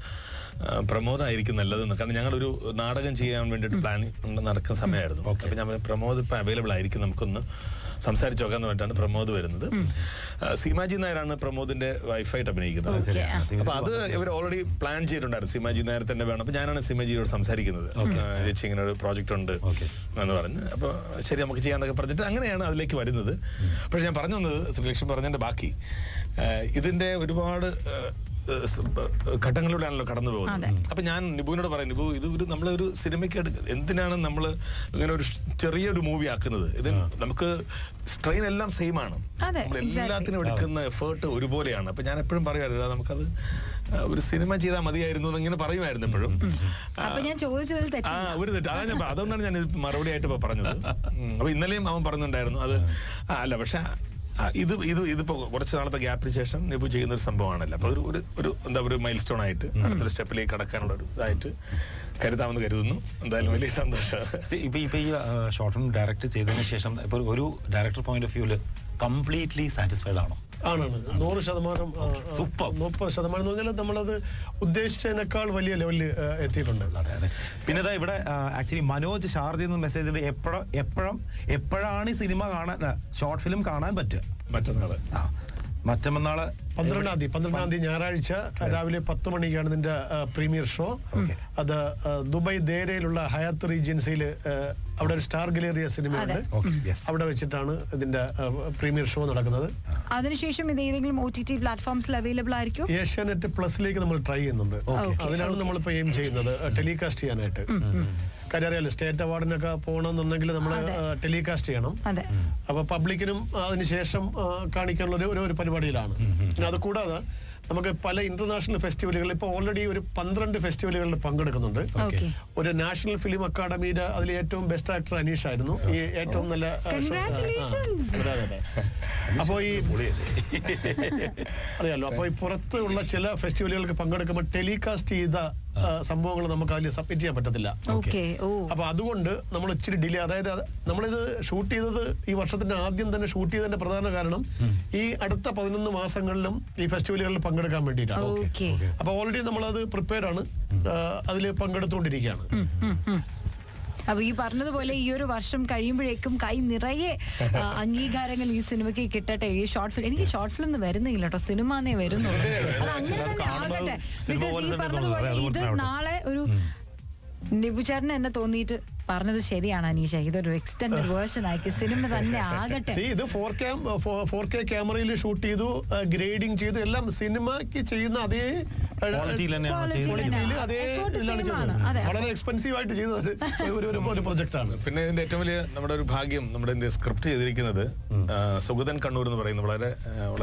Speaker 4: പ്രമോദ് പ്രമോദായിരിക്കും നല്ലതെന്ന്. കാരണം ഞങ്ങളൊരു നാടകം ചെയ്യാൻ വേണ്ടിയിട്ട് പ്ലാൻ നടക്കുന്ന സമയമായിരുന്നു. അപ്പൊ ഞാൻ പറഞ്ഞു, പ്രമോദ് ഇപ്പൊ അവൈലബിൾ ആയിരിക്കും നമുക്കൊന്ന് സംസാരിച്ചു നോക്കാന്ന് പറഞ്ഞിട്ടാണ് പ്രമോദ് വരുന്നത്. സീമാജി നായരാണ് പ്രമോദിന്റെ വൈഫായിട്ട് അഭിനയിക്കുന്നത്. അപ്പൊ അത് ഇവർ ഓൾറെഡി പ്ലാൻ ചെയ്തിട്ടുണ്ടായിരുന്നു. സീമാജി നായർ തന്നെ വേണം. അപ്പൊ ഞാനാണ് സീമാജിയോട് സംസാരിക്കുന്നത്. ചേച്ചി ഇങ്ങനെ ഒരു പ്രോജക്റ്റ് ഉണ്ട് എന്ന് പറഞ്ഞ്. അപ്പൊ ശരി നമുക്ക് ചെയ്യാന്നൊക്കെ പറഞ്ഞിട്ട് അങ്ങനെയാണ് അതിലേക്ക് വരുന്നത്. പക്ഷെ ഞാൻ പറഞ്ഞു വന്നത് ശ്രീലക്ഷ്മി പറഞ്ഞതിന്റെ ബാക്കി. ഇതിന്റെ ഒരുപാട് ഘട്ടങ്ങളിലൂടെയാണല്ലോ കടന്നു പോകുന്നത് അപ്പൊ ഞാൻ നിബുവിനോട് പറയും നിബു ഇത് ഒരു നമ്മളൊരു ഒരു സിനിമയ്ക്ക് എന്തിനാണ് നമ്മൾ ഇങ്ങനെ ഒരു ചെറിയൊരു മൂവി ആക്കുന്നത്? ഇത് നമുക്ക് സ്ട്രെയിൻ എല്ലാം സെയിം ആണ്. നമ്മൾ. എല്ലാത്തിനും എടുക്കുന്ന എഫേർട്ട് ഒരുപോലെയാണ്. അപ്പൊ ഞാൻ എപ്പോഴും പറയാറില്ല നമുക്കത് ഒരു സിനിമ ചെയ്താൽ മതിയായിരുന്നു എന്ന് ഇങ്ങനെ പറയുമായിരുന്നു എപ്പോഴും.
Speaker 2: അപ്പൊ ഞാൻ ചോദിച്ചതിൽ
Speaker 4: ആ ഒരു തെറ്റ്. അതാ ഞാൻ പ- അതുകൊണ്ടാണ് ഞാൻ മറുപടി ആയിട്ട് ഇപ്പൊ പറഞ്ഞത്. അപ്പൊ ഇന്നലെയും അവൻ പറഞ്ഞിട്ടുണ്ടായിരുന്നു അത് അല്ല പക്ഷെ ഇത് ഇത് ഇതിപ്പോ കുറച്ച് നാളത്തെ ഗ്യാപ്പിന് ശേഷം നിബു ചെയ്യുന്ന ഒരു സംഭവമാണല്ലോ. അപ്പൊ ഒരു ഒരു എന്താ ഒരു മൈൽ സ്റ്റോൺ ആയിട്ട് അടുത്തൊരു സ്റ്റെപ്പിലേക്ക് കടക്കാനുള്ള ഒരു ഇതായിട്ട് കരുതാമെന്ന് കരുതുന്നു. എന്തായാലും വലിയ സന്തോഷം.
Speaker 3: ഇപ്പൊ ഇപ്പൊ ഈ ഷോർട്ട് ഫിലിം ഡയറക്ട് ചെയ്തതിന് ശേഷം ഇപ്പൊ ഒരു ഡയറക്ടർ പോയിന്റ് ഓഫ് വ്യൂൽ കംപ്ലീറ്റ്ലി സാറ്റിസ്ഫൈഡ് ആണോ
Speaker 5: ആണാണ് നൂറ് ശതമാനം
Speaker 3: സൂപ്പർ.
Speaker 5: മുപ്പത് ശതമാനം എന്ന് പറഞ്ഞാൽ നമ്മളത് ഉദ്ദേശിച്ചതിനേക്കാൾ വലിയ ലെവലിൽ എത്തിയിട്ടുണ്ട്.
Speaker 3: അതെ അതെ. പിന്നെ ഇതാ ഇവിടെ ആക്ച്വലി മനോജ് ഷാർജി എന്ന മെസ്സേജ് എപ്പോഴും എപ്പോഴും എപ്പോഴാണ് ഈ സിനിമ കാണാൻ ഷോർട്ട് ഫിലിം കാണാൻ പറ്റുക?
Speaker 4: മറ്റന്നാൾ
Speaker 3: ആ. മറ്റന്നാൾ
Speaker 5: പന്ത്രണ്ടാം തീയതി പന്ത്രണ്ടാം തീയതി ഞായറാഴ്ച രാവിലെ പത്ത് മണിക്കാണ് ഇതിന്റെ പ്രീമിയർ ഷോ. അത് ദുബായ് ദേരയിലുള്ള ഹയാത്ത് റീജൻസിയിൽ അവിടെ ഒരു സ്റ്റാർ ഗലേറിയ സിനിമയുണ്ട്.
Speaker 3: ഓക്കെ. യെസ്
Speaker 5: അവിടെ വെച്ചിട്ടാണ് ഇതിന്റെ പ്രീമിയർ ഷോ നടക്കുന്നത്.
Speaker 2: അതിനുശേഷം ഇത് ഏതെങ്കിലും ഒ ടി ടി പ്ലാറ്റ്ഫോംസിൽ അവൈലബിൾ ആയിരിക്കും?
Speaker 5: ഏഷ്യാനെറ്റ് പ്ലസിലേക്ക് നമ്മൾ ട്രൈ ചെയ്യുന്നുണ്ട്. അതിനാണ് നമ്മളിപ്പോ എയിം ചെയ്യുന്നത് ടെലികാസ്റ്റ് ചെയ്യാനായിട്ട്. കാര്യം അറിയാലോ സ്റ്റേറ്റ് അവാർഡിനൊക്കെ പോകണമെന്നുണ്ടെങ്കിൽ നമ്മൾ ടെലികാസ്റ്റ് ചെയ്യണം.
Speaker 2: അതെ.
Speaker 5: അപ്പൊ പബ്ലിക്കിനും അതിനുശേഷം കാണിക്കാനുള്ള ഒരു- ഒരു പരിപാടിയിലാണ്. പിന്നെ അത് കൂടാതെ നമുക്ക് പല ഇന്റർനാഷണൽ ഫെസ്റ്റിവലുകളിൽ ഇപ്പോൾ ഓൾറെഡി ഒരു പന്ത്രണ്ട് ഫെസ്റ്റിവലുകളിൽ പങ്കെടുക്കുന്നുണ്ട്.
Speaker 2: ഓക്കെ.
Speaker 5: ഒരു നാഷണൽ ഫിലിം അക്കാഡമിയുടെ അതിൽ ഏറ്റവും ബെസ്റ്റ് ആക്ടർ അനീഷ് ആയിരുന്നു. ഈ ഏറ്റവും നല്ല
Speaker 2: അപ്പൊ
Speaker 5: അതെ, അതെ, അതെ. ഈ അറിയാലോ അപ്പൊ ഈ പുറത്തുള്ള ചില ഫെസ്റ്റിവലുകൾക്ക് പങ്കെടുക്കുമ്പോൾ ടെലികാസ്റ്റ് ചെയ്ത സംഭവങ്ങൾ നമുക്ക് അതിൽ സബ്മിറ്റ് ചെയ്യാൻ പറ്റത്തില്ല.
Speaker 2: ഓക്കെ.
Speaker 5: അപ്പൊ അതുകൊണ്ട് നമ്മൾ ഇച്ചിരി ഡിലേ അതായത് അത് നമ്മളിത് ഷൂട്ട് ചെയ്തത് ഈ വർഷത്തിന്റെ ആദ്യം തന്നെ ഷൂട്ട് ചെയ്തതിന്റെ പ്രധാന കാരണം ഈ അടുത്ത പതിനൊന്ന് മാസങ്ങളിലും ഈ ഫെസ്റ്റിവലുകളിൽ പങ്കെടുക്കാൻ വേണ്ടിയിട്ടാണ്.
Speaker 2: ഓക്കെ.
Speaker 5: അപ്പൊ ഓൾറെഡി നമ്മൾ അത് പ്രിപ്പയർ ആണ് അതിൽ പങ്കെടുത്തുകൊണ്ടിരിക്കുകയാണ്.
Speaker 2: അപ്പൊ ഈ പറഞ്ഞതുപോലെ ഈ ഒരു വർഷം കഴിയുമ്പോഴേക്കും കൈ നിറയെ അംഗീകാരങ്ങൾ ഈ സിനിമയ്ക്ക് കിട്ടട്ടെ. ഈ ഷോർട്ട് ഫിലിം എനിക്ക് ഷോർട്ട് ഫിലിം വരുന്നില്ല കേട്ടോ. സിനിമ എന്നേ വരുന്നുള്ളൂ. അത് അങ്ങനെ തന്നെ ഈ പറഞ്ഞതുപോലെ. ഇത് നാളെ ഒരു നിബുചേട്ടൻ എന്നെ തോന്നിയിട്ട് പറഞ്ഞത് ശരിയാണ് അനീഷ. ഇതൊരു എക്സ്റ്റൻഡ് വേർഷൻ ആക്കി സിനിമ തന്നെ ആകട്ടെ.
Speaker 5: ഇത് ഫോർ ക്യാം ഫോർ കെ ക്യാമറയിൽ ഷൂട്ട് ചെയ്തു ഗ്രേഡിംഗ് ചെയ്തു എല്ലാം സിനിമയ്ക്ക് ചെയ്യുന്ന അതേ വളരെ എക്സ്പെൻസീവ് ആയിട്ട് ചെയ്ത ഒരു- പ്രൊജക്ട് ആണ്.
Speaker 4: പിന്നെ ഇതിന്റെ ഏറ്റവും വലിയ നമ്മുടെ ഒരു ഭാഗ്യം നമ്മുടെ ഇതിന്റെ സ്ക്രിപ്റ്റ് ചെയ്തിരിക്കുന്നത് സുഗതൻ കണ്ണൂർ എന്ന് പറയുന്ന വളരെ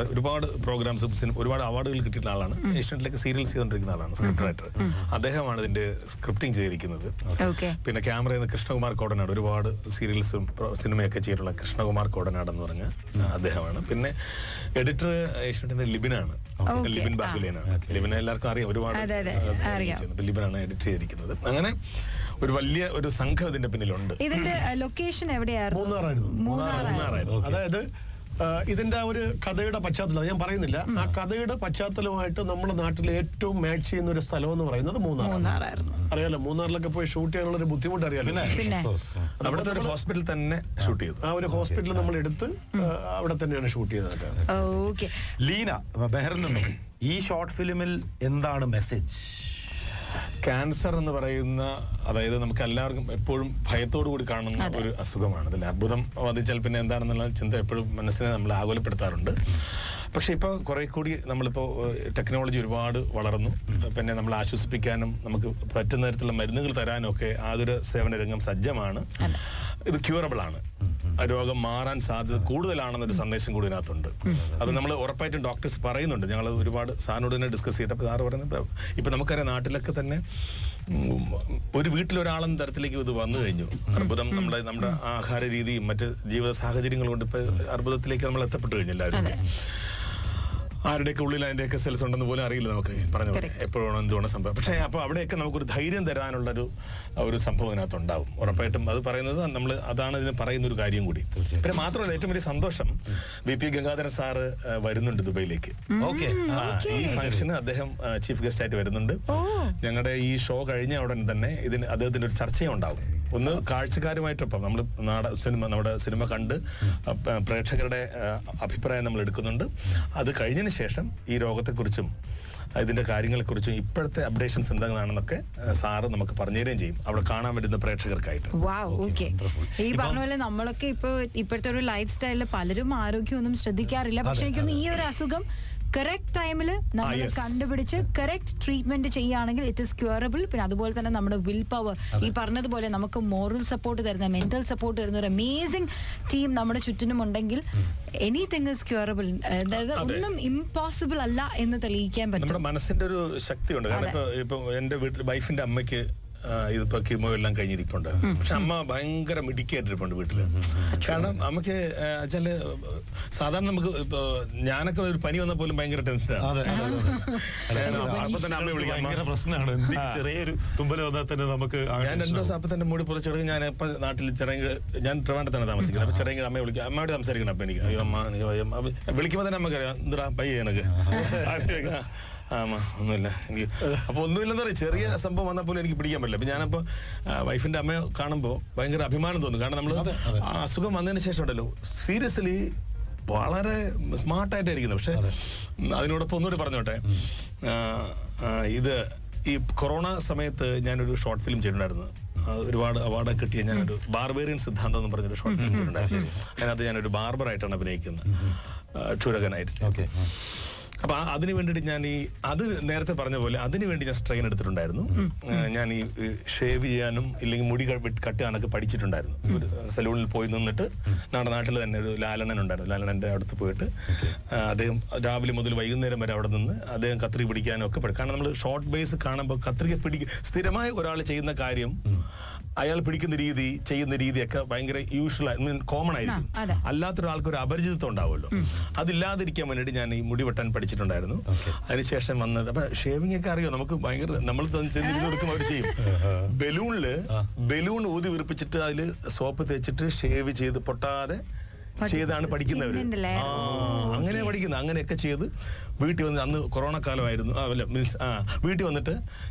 Speaker 4: ഒരുപാട് പ്രോഗ്രാംസ് ഒരുപാട് അവാർഡുകൾ കിട്ടിയിട്ടുള്ള ആളാണ്. ഏഷ്യനെറ്റിലേക്ക് സീരിയൽസ് ചെയ്തുകൊണ്ടിരിക്കുന്ന ആളാണ് സ്ക്രിപ്റ്റ് റൈറ്റർ അദ്ദേഹമാണ് ഇതിന്റെ സ്ക്രിപ്റ്റിംഗ് ചെയ്തിരിക്കുന്നത്.
Speaker 2: ഓക്കെ
Speaker 4: പിന്നെ ക്യാമറയിൽ നിന്ന് കൃഷ്ണകുമാർ കോടനാട് ഒരുപാട് സീരിയൽസും സിനിമയൊക്കെ ചെയ്തിട്ടുള്ള കൃഷ്ണകുമാർ കോടനാട് എന്ന് പറഞ്ഞ അദ്ദേഹമാണ് പിന്നെ എഡിറ്റർ ഏഷ്യന്റെ ലിബിനാണ്. ലിബിൻ
Speaker 2: ബാഹുലിയനാണ്
Speaker 4: ബാഹുലേനാണ് ലിബിനെ എല്ലാവർക്കും അറിയാം ഒരുപാട്
Speaker 2: അതെ, അതെ. അറിയാം.
Speaker 4: ചെയ്യുന്നത്. ഇപ്പൊ ലിബിനാണ് എഡിറ്റ് ചെയ്തിരിക്കുന്നത് അങ്ങനെ ഒരു വലിയ ഒരു സംഘം ഇതിന്റെ പിന്നിലുണ്ട്
Speaker 2: ഇതിന്റെ ലൊക്കേഷൻ എവിടെയായിരുന്നു
Speaker 5: മൂന്നാറായിരുന്നു.
Speaker 2: മൂന്നാറായിരുന്നു.
Speaker 5: അതായത് ഇതിന്റെ ആ ഒരു കഥയുടെ പശ്ചാത്തലം ഞാൻ പറയുന്നില്ല. ആ കഥയുടെ പശ്ചാത്തലമായിട്ട് നമ്മുടെ നാട്ടിൽ ഏറ്റവും മാച്ച് ചെയ്യുന്ന ഒരു സ്ഥലം എന്ന് പറയുന്നത് മൂന്നാർ.
Speaker 2: മൂന്നാറായിരുന്നു.
Speaker 5: അറിയാലോ മൂന്നാറിലൊക്കെ പോയി ഷൂട്ട് ചെയ്യാനുള്ള ഒരു ബുദ്ധിമുട്ട് അറിയാലോ
Speaker 4: അവിടുത്തെ ഒരു ഹോസ്പിറ്റലിൽ തന്നെ ഷൂട്ട് ചെയ്തു.
Speaker 5: ആ ഒരു ഹോസ്പിറ്റൽ നമ്മൾ എടുത്ത് അവിടെ തന്നെയാണ് ഷൂട്ട് ചെയ്തത്.
Speaker 2: ഓക്കെ
Speaker 3: ലീന ബെഹറിൽ നിന്നും ഈ ഷോർട്ട് ഫിലിമിൽ എന്താണ് മെസ്സേജ്
Speaker 4: ക്യാൻസർ എന്ന് പറയുന്ന അതായത് നമുക്ക് എല്ലാവർക്കും എപ്പോഴും ഭയത്തോടു കൂടി കാണുന്ന ഒരു അസുഖമാണ്. അതിൽ അർബുദം വധിച്ചാൽ പിന്നെ എന്താണെന്നുള്ള ചിന്ത എപ്പോഴും മനസ്സിനെ നമ്മൾ ആകുലപ്പെടുത്താറുണ്ട്. പക്ഷെ ഇപ്പോൾ കുറെ കൂടി നമ്മളിപ്പോൾ ടെക്നോളജി ഒരുപാട് വളർന്നു. പിന്നെ നമ്മൾ ആശ്വസിപ്പിക്കാനും നമുക്ക് പറ്റുന്ന തരത്തിലുള്ള മരുന്നുകൾ തരാനും ഒക്കെ ആതുര സേവന രംഗം സജ്ജമാണ്. ഇത് ക്യൂറബിൾ ആണ്. ആ രോഗം മാറാൻ സാധ്യത കൂടുതലാണെന്നൊരു സന്ദേശം കൂടി ഇതിനകത്തുണ്ട്. അത് നമ്മൾ ഉറപ്പായിട്ടും ഡോക്ടേഴ്സ് പറയുന്നുണ്ട്. ഞങ്ങൾ ഒരുപാട് സാറിനോട് തന്നെ ഡിസ്കസ് ചെയ്തിട്ട് സാറ് പറയുന്നത് ഇപ്പൊ നമുക്കറിയാം നാട്ടിലൊക്കെ തന്നെ ഒരു വീട്ടിലൊരാളെന്ന തരത്തിലേക്ക് ഇത് വന്നു കഴിഞ്ഞു. അർബുദം നമ്മുടെ നമ്മുടെ ആഹാര രീതിയും മറ്റ് ജീവിത സാഹചര്യങ്ങൾ കൊണ്ട് ഇപ്പൊ അർബുദത്തിലേക്ക് നമ്മൾ എത്തപ്പെട്ടു കഴിഞ്ഞു എല്ലാവരും. ആരുടെയൊക്കെ ഉള്ളിൽ അതിന്റെയൊക്കെ സെൽസ് ഉണ്ടെന്ന് പോലും അറിയില്ല നമുക്ക്. പറഞ്ഞു. എപ്പോഴാണ് എന്തുകൊണ്ട് സംഭവം. പക്ഷേ അപ്പോൾ അവിടെയൊക്കെ നമുക്കൊരു ധൈര്യം തരാനുള്ളൊരു ഒരു ഒരു സംഭവം ഇതിനകത്ത് ഉണ്ടാവും ഉറപ്പായിട്ടും അത് പറയുന്നത് നമ്മൾ അതാണ് ഇതിന് പറയുന്ന ഒരു കാര്യം കൂടി. പിന്നെ മാത്രമല്ല ഏറ്റവും വലിയ സന്തോഷം ബി പി ഗംഗാധരൻ സാറ് വരുന്നുണ്ട് ദുബൈയിലേക്ക്.
Speaker 3: ഓക്കെ.
Speaker 4: ഈ ഫംഗ്ഷന് അദ്ദേഹം ചീഫ് ഗസ്റ്റ് ആയിട്ട് വരുന്നുണ്ട്. ഞങ്ങളുടെ ഈ ഷോ കഴിഞ്ഞ ഉടൻ തന്നെ ഇതിന് അദ്ദേഹത്തിന്റെ ഒരു ചർച്ചയും ഉണ്ടാവും. ഒന്ന് കാഴ്ചക്കാരുമായിട്ടൊപ്പം നമ്മൾ നാട സിനിമ നമ്മുടെ സിനിമ കണ്ട് പ്രേക്ഷകരുടെ അഭിപ്രായം നമ്മൾ എടുക്കുന്നുണ്ട്. അത് കഴിഞ്ഞതിന് ശേഷം ഈ രോഗത്തെക്കുറിച്ചും ഇതിന്റെ കാര്യങ്ങളെക്കുറിച്ചും ഇപ്പോഴത്തെ അപ്ഡേഷൻസ് എന്താണെന്നൊക്കെ ആ, സാറ് നമുക്ക് പറഞ്ഞു തരികയും ചെയ്യും. അവിടെ കാണാൻ വരുന്ന പ്രേക്ഷകർക്കായിട്ട്.
Speaker 2: ഈ പറഞ്ഞ പോലെ നമ്മളൊക്കെ ഇപ്പൊ ഇപ്പോഴത്തെ ഒരു ലൈഫ് സ്റ്റൈലിൽ പലരും ആരോഗ്യമൊന്നും ശ്രദ്ധിക്കാറില്ല. പക്ഷെ എനിക്കൊന്നും ഈ ഒരു അസുഖം കറക്റ്റ് ടൈമിൽ നമ്മൾ. കണ്ടുപിടിച്ച് കറക്റ്റ് ട്രീറ്റ്മെന്റ് ചെയ്യുകയാണെങ്കിൽ ഇറ്റ് ഇസ് ക്യൂറബിൾ പിന്നെ അതുപോലെ തന്നെ നമ്മുടെ വിൽ പവർ ഈ പറഞ്ഞതുപോലെ നമുക്ക് മോറൽ സപ്പോർട്ട് തരുന്ന മെന്റൽ സപ്പോർട്ട് തരുന്ന ഒരു അമേസിംഗ് ടീം നമ്മുടെ ചുറ്റിനും ഉണ്ടെങ്കിൽ എനിത്തിങ് ഇസ് ക്യൂറബിൾ അതായത് ഒന്നും ഇമ്പോസിബിൾ അല്ല എന്ന് തെളിയിക്കാൻ പറ്റും.
Speaker 4: മനസ്സിന്റെ ഒരു ശക്തിയുണ്ട്. കാരണം ഇപ്പൊ ഇപ്പൊ എന്റെ വീട്ടിൽ വൈഫിന്റെ അമ്മയ്ക്ക് ഇതിപ്പോ കീമോ എല്ലാം കഴിഞ്ഞിരിപ്പുണ്ട്. പക്ഷെ അമ്മ ഭയങ്കര മിടുക്കിയായിട്ടിരിപ്പുണ്ട് വീട്ടിൽ. കാരണം അമ്മയ്ക്ക് വെച്ചാൽ സാധാരണ നമുക്ക് ഇപ്പൊ ഞാനൊക്കെ ഒരു പനി വന്ന പോലും ഭയങ്കര ടെൻഷനാണ്. അപ്പൊ തന്നെ വിളിക്കാം
Speaker 3: പ്രശ്നമാണ്. ചെറിയൊരു തുമ്പല വന്നാൽ തന്നെ നമുക്ക്
Speaker 4: ഞാൻ രണ്ടു ദിവസം അപ്പൊ തന്നെ മൂടി പുറച്ചെടുക്കും ഞാൻ ഇപ്പൊ നാട്ടിൽ ചെറിയ ഞാൻ ട്രിവാൻഡത്താണ് താമസിക്കുന്നത്. അപ്പൊ ചെറിയ അമ്മയെ വിളിക്കാം. അമ്മയോട് സംസാരിക്കണം അപ്പൊ എനിക്ക്. അയ്യോ അമ്മ. വിളിക്കുമ്പോ തന്നെ അമ്മക്കറിയാം എന്താ പയ്യ എനക്ക് ഒന്നുമില്ല. എനിക്ക് അപ്പൊ ഒന്നുമില്ലെന്ന് പറയും. ചെറിയ സംഭവം വന്നാൽ പോലും എനിക്ക് പിടിക്കാൻ പറ്റില്ല. അപ്പൊ ഞാനപ്പോ വൈഫിന്റെ അമ്മയെ കാണുമ്പോൾ ഭയങ്കര അഭിമാനം തോന്നും. കാരണം നമ്മൾ അസുഖം വന്നതിന് ശേഷം ഉണ്ടല്ലോ സീരിയസ്ലി വളരെ സ്മാർട്ടായിട്ടായിരിക്കുന്നത് പക്ഷെ അതിനോടൊപ്പം ഒന്നുകൂടി പറഞ്ഞോട്ടെ. ഇത് ഈ കൊറോണ സമയത്ത് ഞാനൊരു ഷോർട്ട് ഫിലിം ചെയ്തിട്ടുണ്ടായിരുന്നു. ഒരുപാട് അവാർഡ് കിട്ടിയ ഞാനൊരു ബാർബേറിയൻ സിദ്ധാന്തം എന്ന് പറഞ്ഞൊരു ഷോർട്ട് ഫിലിം ചെയ്തിട്ടുണ്ടായിരുന്നു. അതിനകത്ത് ഞാനൊരു ബാർബറായിട്ടാണ് അഭിനയിക്കുന്നത്.
Speaker 3: ക്ഷുരകനായിട്ട്
Speaker 4: അപ്പൊ അതിനു വേണ്ടിയിട്ട് ഞാൻ ഈ അത് നേരത്തെ പറഞ്ഞ പോലെ അതിന് വേണ്ടി ഞാൻ സ്ട്രെയിൻ എടുത്തിട്ടുണ്ടായിരുന്നു. ഞാൻ ഈ ഷേവ് ചെയ്യാനും ഇല്ലെങ്കിൽ മുടി കട്ടുകാനൊക്കെ വെട്ടി കട്ട് ചെയ്യാനൊക്കെ പഠിച്ചിട്ടുണ്ടായിരുന്നു ഒരു സലൂണിൽ പോയി നിന്നിട്ട് നമ്മുടെ നാട്ടിൽ തന്നെ ഒരു ലാലണൻ ഉണ്ടായിരുന്നു. ലാലണന്റെ അടുത്ത് പോയിട്ട് അദ്ദേഹം രാവിലെ മുതൽ വൈകുന്നേരം വരെ അവിടെ നിന്ന് അദ്ദേഹം കത്രിക പിടിക്കാനും ഒക്കെ പഠിക്കും കാരണം നമ്മൾ ഷോർട്ട് ബേസ് കാണുമ്പോൾ കത്രിക പിടിക്കുക സ്ഥിരമായി ഒരാൾ ചെയ്യുന്ന കാര്യം അയാൾ പിടിക്കുന്ന രീതി ചെയ്യുന്ന രീതിയൊക്കെ ഭയങ്കര യൂഷ്വൽ കോമൺ ആയിരിക്കും. അല്ലാത്തൊരാൾക്ക് ഒരു അപരിചിതത്വം ഉണ്ടാവുമല്ലോ. അതില്ലാതിരിക്കാൻ വേണ്ടിയിട്ട് ഞാൻ ഈ മുടി വെട്ടാൻ പഠിച്ചിട്ടുണ്ടായിരുന്നു. അതിനുശേഷം വന്നിട്ട് അപ്പൊ ഷേവിംഗ് ഒക്കെ അറിയോ? നമുക്ക് ഭയങ്കര നമ്മൾ ചെന്നിരുന്ന് കൊടുക്കുമ്പോൾ അവർ ചെയ്യും. ബലൂണിൽ ബലൂൺ ഊതി വിറിപ്പിച്ചിട്ട് അതിൽ സോപ്പ് തേച്ചിട്ട് ഷേവ് ചെയ്ത് പൊട്ടാതെ ചെയ്താണ് പഠിക്കുന്നവർ അങ്ങനെ പഠിക്കുന്നത് അങ്ങനെയൊക്കെ ചെയ്ത് വീട്ടിൽ വന്ന് അന്ന് കൊറോണ കാലമായിരുന്നു. അല്ല മീൻസ് ആ വീട്ടിൽ വന്നിട്ട്